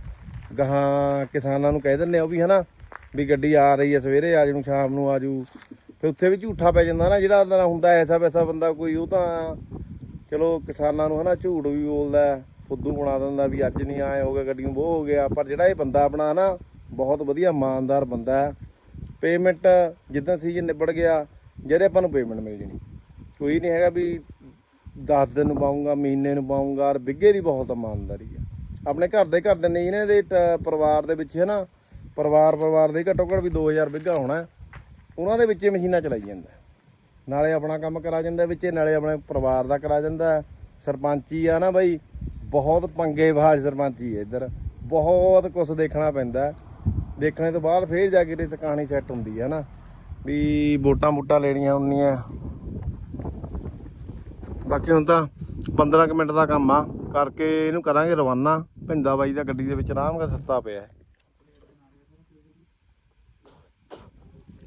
ਗਾਹਾਂ ਕਿਸਾਨਾਂ ਨੂੰ ਕਹਿ ਦਿੰਦੇ ਆ ਉਹ ਵੀ, ਹਨਾ, ਵੀ ਗੱਡੀ ਆ ਰਹੀ ਹੈ ਸਵੇਰੇ, ਆ ਜੂ ਸ਼ਾਮ ਨੂੰ ਆ ਜੂ ਫਿਰ ਉੱਥੇ ਵੀ ਝੂਠਾ ਪੈ ਜਾਂਦਾ ਨਾ, ਜਿਹੜਾ ਉਹਦਾ ਹੁੰਦਾ ਐਸਾ ਵੈਸਾ ਬੰਦਾ ਕੋਈ, ਉਹ ਤਾਂ ਚਲੋ ਕਿਸਾਨਾਂ ਨੂੰ ਹਨਾ ਝੂਠ ਵੀ ਬੋਲਦਾ ਫੁੱਦੂ ਬਣਾ ਦਿੰਦਾ ਵੀ ਅੱਜ ਨਹੀਂ ਆਏ, ਹੋ ਗਿਆ ਗੱਡੀ ਨੂੰ ਉਹ ਹੋ ਗਿਆ। ਪਰ ਜਿਹੜਾ ਇਹ ਬੰਦਾ ਆਪਣਾ ਨਾ, ਬਹੁਤ ਵਧੀਆ ਇਮਾਨਦਾਰ ਬੰਦਾ ਹੈ। ਪੇਮੈਂਟ ਜਿੱਦਾਂ ਸੀਜ਼ਨ ਨਿਬੜ ਗਿਆ, ਜਿਹੜੇ ਆਪਾਂ ਨੂੰ ਪੇਮੈਂਟ ਮਿਲ ਜਣੀ। ਕੋਈ ਨਹੀਂ ਹੈਗਾ ਵੀ 10 ਦਿਨ ਨੂੰ ਪਾਉਂਗਾ ਮਹੀਨੇ ਨੂੰ ਪਾਉਂਗਾ ਔਰ ਬਿੱਗੇ ਦੀ ਬਹੁਤ ਇਮਾਨਦਾਰੀ ਆ ਆਪਣੇ ਘਰ ਦੇ ਘਰ ਦੇ ਨੇ ਇਹਨਾਂ ਦੇ ਟ- ਪਰਿਵਾਰ ਦੇ ਵਿੱਚ ਹੈ ਨਾ ਪਰਿਵਾਰ ਪਰਿਵਾਰ ਦੇ ਘੱਟੋ ਘੱਟ ਵੀ 2000 ਬਿੱਗਾ ਹੋਣਾ ਉਹਨਾਂ ਦੇ ਵਿੱਚ ਮਸ਼ੀਨਾਂ ਚਲਾਈ ਜਾਂਦਾ ਨਾਲੇ ਆਪਣਾ ਕੰਮ ਕਰਾ ਜਾਂਦਾ ਵਿੱਚ, ਨਾਲੇ ਆਪਣੇ ਪਰਿਵਾਰ ਦਾ ਕਰਾ ਜਾਂਦਾ। ਹੈ। ਸਰਪੰਚੀ ਆ ਨਾ ਬਾਈ, ਬਹੁਤ ਪੰਗੇ ਬਾਜ ਸਰਪੰਚੀ ਹੈ ਇੱਧਰ। ਬਹੁਤ ਕੁਝ ਦੇਖਣਾ ਪੈਂਦਾ। ਦੇਖਣੇ ਤੋਂ ਬਾਅਦ ਫੇਰ ਜਾ ਕੇ ਤੇ ਕਹਾਣੀ ਸੈੱਟ ਹੁੰਦੀ ਹੈ ਨਾ। ਵੀ ਵੋਟਾਂ ਵੋਟਾਂ ਲੈਣੀਆਂ ਹੁੰਦੀਆਂ। ਬਾਕੀ ਹੁਣ ਤਾਂ 15 ਕੁ ਮਿੰਟ ਦਾ ਕੰਮ ਆ। ਕਰਕੇ ਇਹਨੂੰ ਕਰਾਂਗੇ ਰਵਾਨਾ। ਭਿੰਦਾ ਬਾਈ ਦਾ ਗੱਡੀ ਦੇ ਵਿੱਚ ਆਰਾਮ ਨਾਲ ਸੱਤਾ ਪਿਆ।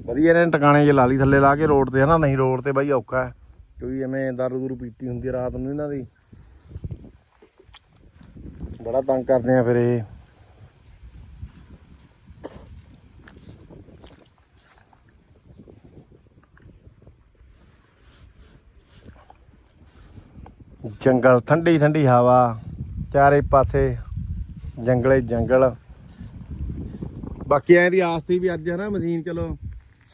ਵਧੀਆ ਨੇ, ਟਿਕਾਣੇ ਜੇ ਲਾ ਲਈ, ਥੱਲੇ ਲਾ ਕੇ ਰੋਡ ਤੇ ਹਨਾ, ਨਹੀਂ ਰੋਡ ਤੇ ਬਾਈ ਔਖਾ ਹੈ, ਕਿਉਂਕਿ ਐਵੇਂ ਦਾਰੂ ਦੂਰੂ ਪੀਤੀ ਹੁੰਦੀ ਹੈ ਰਾਤ ਨੂੰ ਇਹਨਾਂ ਦੀ। ਬੜਾ ਤੰਗ ਕਰਦੇ ਆ ਫਿਰ ਇਹ। ਜੰਗਲ, ਠੰਡੀ ਠੰਡੀ ਹਵਾ, ਚਾਰੇ ਪਾਸੇ ਜੰਗਲੇ ਜੰਗਲ। ਬਾਕੀ ਐਂ ਦੀ ਆਸ ਸੀ ਵੀ ਅੱਜ ਹੈ ਨਾ ਮਸ਼ੀਨ ਚਲੋ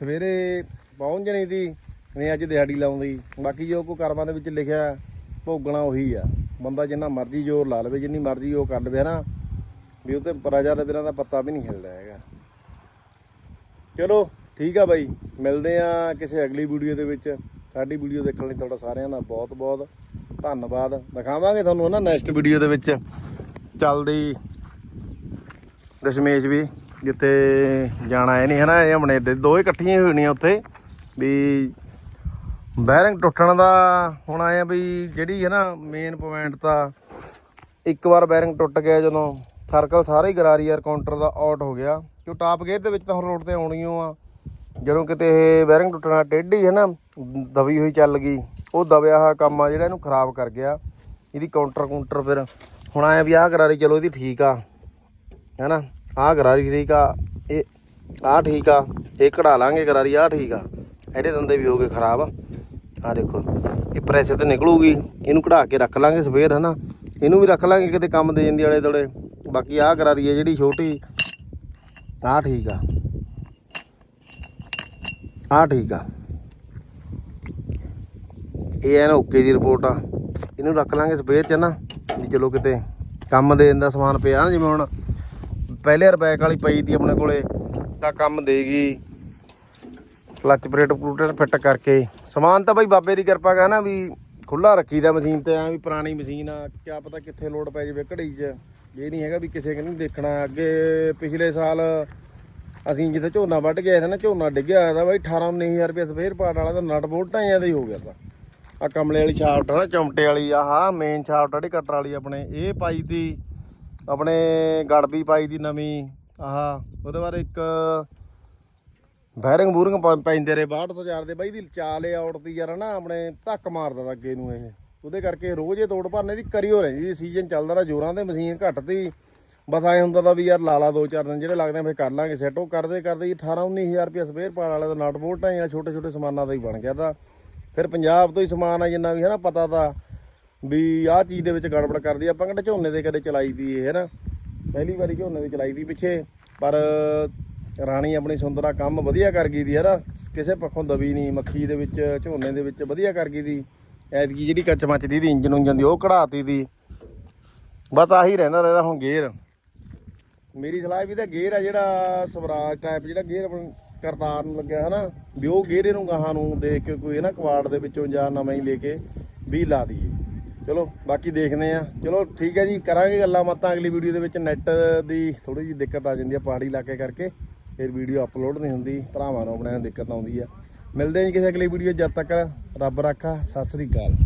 ਸਵੇਰੇ ਪਹੁੰਚ ਜਣੀ ਦੀ ਨਹੀਂ ਅੱਜ ਦਿਹਾੜੀ ਲਾਉਂਦੀ। ਬਾਕੀ ਜੋ ਕੋ ਕਰਮਾਂ ਦੇ ਵਿੱਚ ਲਿਖਿਆ, ਭੋਗਣਾ ਉਹੀ ਆ। ਬੰਦਾ ਜਿੰਨਾ ਮਰਜ਼ੀ ਜ਼ੋਰ ਲਾ ਲਵੇ, ਜਿੰਨੀ ਮਰਜ਼ੀ ਉਹ ਕਰ ਲਵੇ ਨਾ ਵੀ ਉਹ ਤੇ ਪ੍ਰਜਾ ਦੇ ਬਿਨਾਂ ਦਾ ਪੱਤਾ ਵੀ ਨਹੀਂ ਹਿਲਦਾ ਹੈਗਾ। ਚਲੋ, ਠੀਕ ਆ ਬਾਈ। ਮਿਲਦੇ ਆ ਕਿਸੇ ਅਗਲੀ ਵੀਡੀਓ ਦੇ ਵਿੱਚ। ਸਾਡੀ ਵੀਡੀਓ ਦੇਖਣ ਲਈ ਤੁਹਾਡਾ ਸਾਰਿਆਂ ਦਾ ਬਹੁਤ ਬਹੁਤ ਧੰਨਵਾਦ। ਦਿਖਾਵਾਂਗੇ ਤੁਹਾਨੂੰ ਨਾ ਨੈਕਸਟ ਵੀਡੀਓ ਦੇ ਵਿੱਚ। ਚੱਲਦੀ ਦਸ਼ਮੇਸ਼ ਵੀ। ਜਿੱਥੇ ਜਾਣਾ ਇਹ ਨਹੀਂ ਹੈ ਨਾ ਇਹ ਆਪਣੇ ਦੇ- ਇਕੱਠੀਆਂ ਹੋਣੀਆਂ ਉੱਥੇ। ਵੀ ਬੈਰਿੰਗ ਟੁੱਟਣ ਦਾ ਹੁਣ ਆਇਆ ਵੀ ਜਿਹੜੀ ਹੈ ਨਾ ਮੇਨ ਪੁਆਇੰਟ ਤਾਂ ਇੱਕ ਵਾਰ ਬੈਰਿੰਗ ਟੁੱਟ ਗਿਆ ਜਦੋਂ ਸਰਕਲ ਸਾਰੇ ਹੀ ਗਰਾਰੀ ਯਾਰ ਕਾਊਂਟਰ ਦਾ ਆਊਟ ਹੋ ਗਿਆ। ਕਿਉਂ ਟਾਪ ਗੇਅਰ ਦੇ ਵਿੱਚ ਤਾਂ ਹੁਣ ਰੋਡ ਤੇ ਆਉਣੀ ਓ ਆ। ਜਦੋਂ ਕਿਤੇ ਇਹ ਬੈਰਿੰਗ ਟੁੱਟਣਾ ਟੇਢੀ ਹੈ ਨਾ, ਦਬੀ ਹੋਈ ਚੱਲ ਗਈ, ਉਹ ਦਬਿਆ ਹੋਇਆ ਕੰਮ ਆ ਜਿਹੜਾ ਇਹਨੂੰ ਖਰਾਬ ਕਰ ਗਿਆ। ਇਹਦੀ ਕਾਊਂਟਰ ਕਾਊਂਟਰ ਫਿਰ ਹੁਣ ਆਇਆ ਵੀ ਆਹ ਗਰਾਰੀ ਚਲੋ ਇਹਦੀ ਠੀਕ ਆ, ਹੈਨਾ? ਆਹ ਗਰਾਰੀ ਠੀਕ ਆ, ਇਹ, ਆਹ ਠੀਕ ਆ, ਇਹ ਕਢਾ ਲਾਂਗੇ ਗਰਾਰੀ, ਆਹ ਠੀਕ ਆ। ਇਹਦੇ ਦੰਦੇ ਵੀ ਹੋ ਗਏ ਖਰਾਬ। ਆਹ ਦੇਖੋ, ਇਹ ਪ੍ਰੈਸ ਤੇ ਨਿਕਲੂਗੀ, ਇਹਨੂੰ ਕਢਾ ਕੇ ਰੱਖ ਲਾਂਗੇ ਸਵੇਰ, ਹਨਾ? ਇਹਨੂੰ ਵੀ ਰੱਖ ਲਾਂਗੇ ਕਿਤੇ ਕੰਮ ਦੇ ਜਾਂਦੀ ਆਲੇ ਦੁਆਲੇ ਬਾਕੀ ਆਹ ਗਰਾਰੀ ਹੈ ਜਿਹੜੀ ਛੋਟੀ, ਆਹ ਠੀਕ ਆ। ਆਹ ਠੀਕ ਆ। ਇਹ ਐਨ ਓਕੇ ਦੀ ਰਿਪੋਰਟ ਆ। ਇਹਨੂੰ ਰੱਖ ਲਾਂਗੇ ਸਪੇਅਰ ਚ ਨਾ ਵੀ ਚਲੋ ਕਿਤੇ ਕੰਮ ਦੇ ਦਿੰਦਾ ਸਮਾਨ ਪਿਆ ਨਾ, ਜਿਵੇਂ ਹੁਣ ਪਹਿਲੇ ਰਬੈਕ ਵਾਲੀ ਪਈ ਤੀ ਆਪਣੇ ਕੋਲੇ, ਤਾਂ ਕੰਮ ਦੇਗੀ ਕਲਚ ਪਲੇਟ ਪਲੂਟਰ ਫਿੱਟ ਕਰਕੇ। ਸਮਾਨ ਤਾਂ ਬਾਈ ਬਾਬੇ ਦੀ ਕਿਰਪਾ ਕਾ ਨਾ ਵੀ ਖੁੱਲਾ ਰੱਖੀਦਾ ਮਸ਼ੀਨ ਤੇ, ਐ ਵੀ ਪੁਰਾਣੀ ਮਸ਼ੀਨ ਆ, ਕਿਆ ਪਤਾ ਕਿੱਥੇ ਲੋਡ ਪੈ ਜਾਵੇ ਘੜੀ 'ਚ। ਇਹ ਨਹੀਂ ਹੈਗਾ ਵੀ ਕਿਸੇ ਨੇ ਨਹੀਂ ਦੇਖਣਾ। ਅੱਗੇ ਪਿਛਲੇ ਸਾਲ ਅਸੀਂ ਜਿੱਥੇ ਝੋਨਾ ਵੱਢ ਗਿਆ ਸੀ ਨਾ, ਝੋਨਾ ਡਿੱਗਿਆ ਹੋਇਆ ਤਾਂ ਬਾਈ 18 19000 ਰੁਪਏ ਸਪੇਅਰ ਪਾਰਟ ਵਾਲਾ ਤਾਂ ਨਟ ਬੋਲਟਾਂ ਜ਼ਿਆਦਾ ਹੀ ਹੋ ਗਿਆ ਤਾਂ। ਆ ਕਮਲੇ ਵਾਲੀ ਛਾਫਟ ਆ ਨਾ ਚਮਟੇ ਵਾਲੀ, ਆਹ ਮੇਨ ਛਾਫਟ ਜਿਹੜੀ ਕਟਰ ਵਾਲੀ ਆਪਣੇ, ਇਹ ਪਾਈ ਤੀ। ਆਪਣੇ ਗੜਬੀ ਪਾਈ ਦੀ ਨਵੀਂ, ਆਹ, ਉਹਦੇ ਬਾਅਦ ਇੱਕ ਬੈਰਿੰਗ ਬੂਰਿੰਗ ਪੈਂਦੇ ਰਹੇ 62 ਤੋਂ ਚਾਰ ਦੇ ਬਾਈ ਦੀ ਚਾਲ ਇਹ ਆਊਟ ਦੀ ਯਾਰ ਨਾ ਆਪਣੇ ਧੱਕ ਮਾਰਦਾ ਤਾ ਅੱਗੇ ਨੂੰ ਇਹ। ਉਹਦੇ ਕਰਕੇ ਰੋਜ਼ ਇਹ ਤੋੜ ਭਰਨੇ ਦੀ ਕਰੀ ਹੋ ਜੀ ਸੀਜ਼ਨ ਚੱਲਦਾ ਰਿਹਾ, ਜੋਰਾਂ ਤੇ ਮਸ਼ੀਨ ਘੱਟ ਤੀ ਬਸ ਐ ਹੁੰਦਾ ਤਾਂ ਵੀ ਯਾਰ ਲਾ ਲਾ ਦੋ ਚਾਰ ਦਿਨ, ਜਿਹੜੇ ਲੱਗਦੇ ਆ ਫੇਰ ਕਰ ਲਾਂਗੇ ਸੈੱਟ ਉਹ ਕਰਦੇ ਕਰਦੇ ਜੀ 18 19000 ਰੁਪਏ ਸਪੇਅਰ ਪਾਣ ਵਾਲੇ ਦਾ ਨਟ ਬੋਲਟਾਂ ਜਾਂ ਛੋਟੇ ਛੋਟੇ ਸਮਾਨਾਂ ਦਾ ਹੀ ਬਣ ਗਿਆ ਤਾਂ। ਫਿਰ ਪੰਜਾਬ ਤੋਂ ਹੀ ਸਮਾਨ ਆ ਜਿੰਨਾ ਵੀ ਹੈ ਨਾ ਪਤਾ ਤਾਂ ਵੀ ਆਹ ਚੀਜ਼ ਦੇ ਵਿੱਚ ਗੜਬੜ ਕਰਦੀ ਆਪਾਂ ਕਿਹੜਾ ਝੋਨੇ ਦੇ ਕਦੇ ਚਲਾਈ ਦੀ ਇਹ ਹੈ ਨਾ ਪਹਿਲੀ ਵਾਰੀ ਝੋਨੇ ਦੀ ਚਲਾਈ ਦੀ ਪਿੱਛੇ। ਪਰ ਰਾਣੀ ਆਪਣੀ ਸੁੰਦਰਾ ਕੰਮ ਵਧੀਆ ਕਰ ਗਈ ਦੀ ਯਾਰ ਕਿਸੇ ਪੱਖੋਂ ਦਬੀ ਨਹੀਂ। ਮੱਕੀ ਦੇ ਵਿੱਚ, ਝੋਨੇ ਦੇ ਵਿੱਚ ਵਧੀਆ ਕਰ ਗਈ ਦੀ। ਐਤਕੀ ਜਿਹੜੀ ਕੱਚ ਮੱਚਦੀ ਦੀ ਇੰਜਨ ਉਂਜਨ ਦੀ, ਉਹ ਕਢਾਤੀ ਦੀ। ਬਸ ਆਹੀ ਰਹਿੰਦਾ ਰਹਿੰਦਾ ਹੁਣ ਗੇਅਰ। ਮੇਰੀ ਸਲਾਹ ਵੀ ਤਾਂ ਗੇਅਰ ਆ ਜਿਹੜਾ ਸਵਰਾਜ ਟਾਈਪ ਜਿਹੜਾ ਗੇਅਰ ਆਪਣ ਕਰਤਾਰ ਨੂੰ ਲੱਗਿਆ, ਹਨਾ? ਵੀ ਉਹ ਗੇਅਰ ਇਹਨੂੰ ਗਾਹਾਂ ਨੂੰ ਦੇਖ ਕੇ ਕੋਈ ਨਾ ਕਵਾੜ ਦੇ ਵਿੱਚੋਂ ਜਾਂ ਨਵੇਂ ਹੀ ਲੈ ਕੇ ਵੀ ਲਾ ਦਈਏ। ਚਲੋ, ਬਾਕੀ ਦੇਖਦੇ ਆ ਚਲੋ, ਠੀਕ ਹੈ ਜੀ, ਕਰਾਂਗੇ ਗੱਲਾਂ ਬਾਤਾਂ ਅਗਲੀ ਵੀਡੀਓ ਦੇ ਵਿੱਚ। ਨੈਟ ਦੀ ਥੋੜੀ ਜਿਹੀ ਦਿੱਕਤ ਆ ਜਾਂਦੀ ਆ ਪਹਾੜੀ ਇਲਾਕੇ ਕਰਕੇ। ਫਿਰ ਵੀਡੀਓ ਅਪਲੋਡ ਨਹੀਂ ਹੁੰਦੀ, ਭਰਾਵਾਂ ਨੂੰ, ਆਪਣੇ ਨੂੰ ਦਿੱਕਤ ਆਉਂਦੀ ਆ। ਮਿਲਦੇ ਹਾਂ ਜੀ ਕਿਸੇ ਅਗਲੀ ਵੀਡੀਓ, ਜਦ ਤੱਕ ਰੱਬ ਰਾਖਾ, ਸਤਿ ਸ੍ਰੀ ਅਕਾਲ।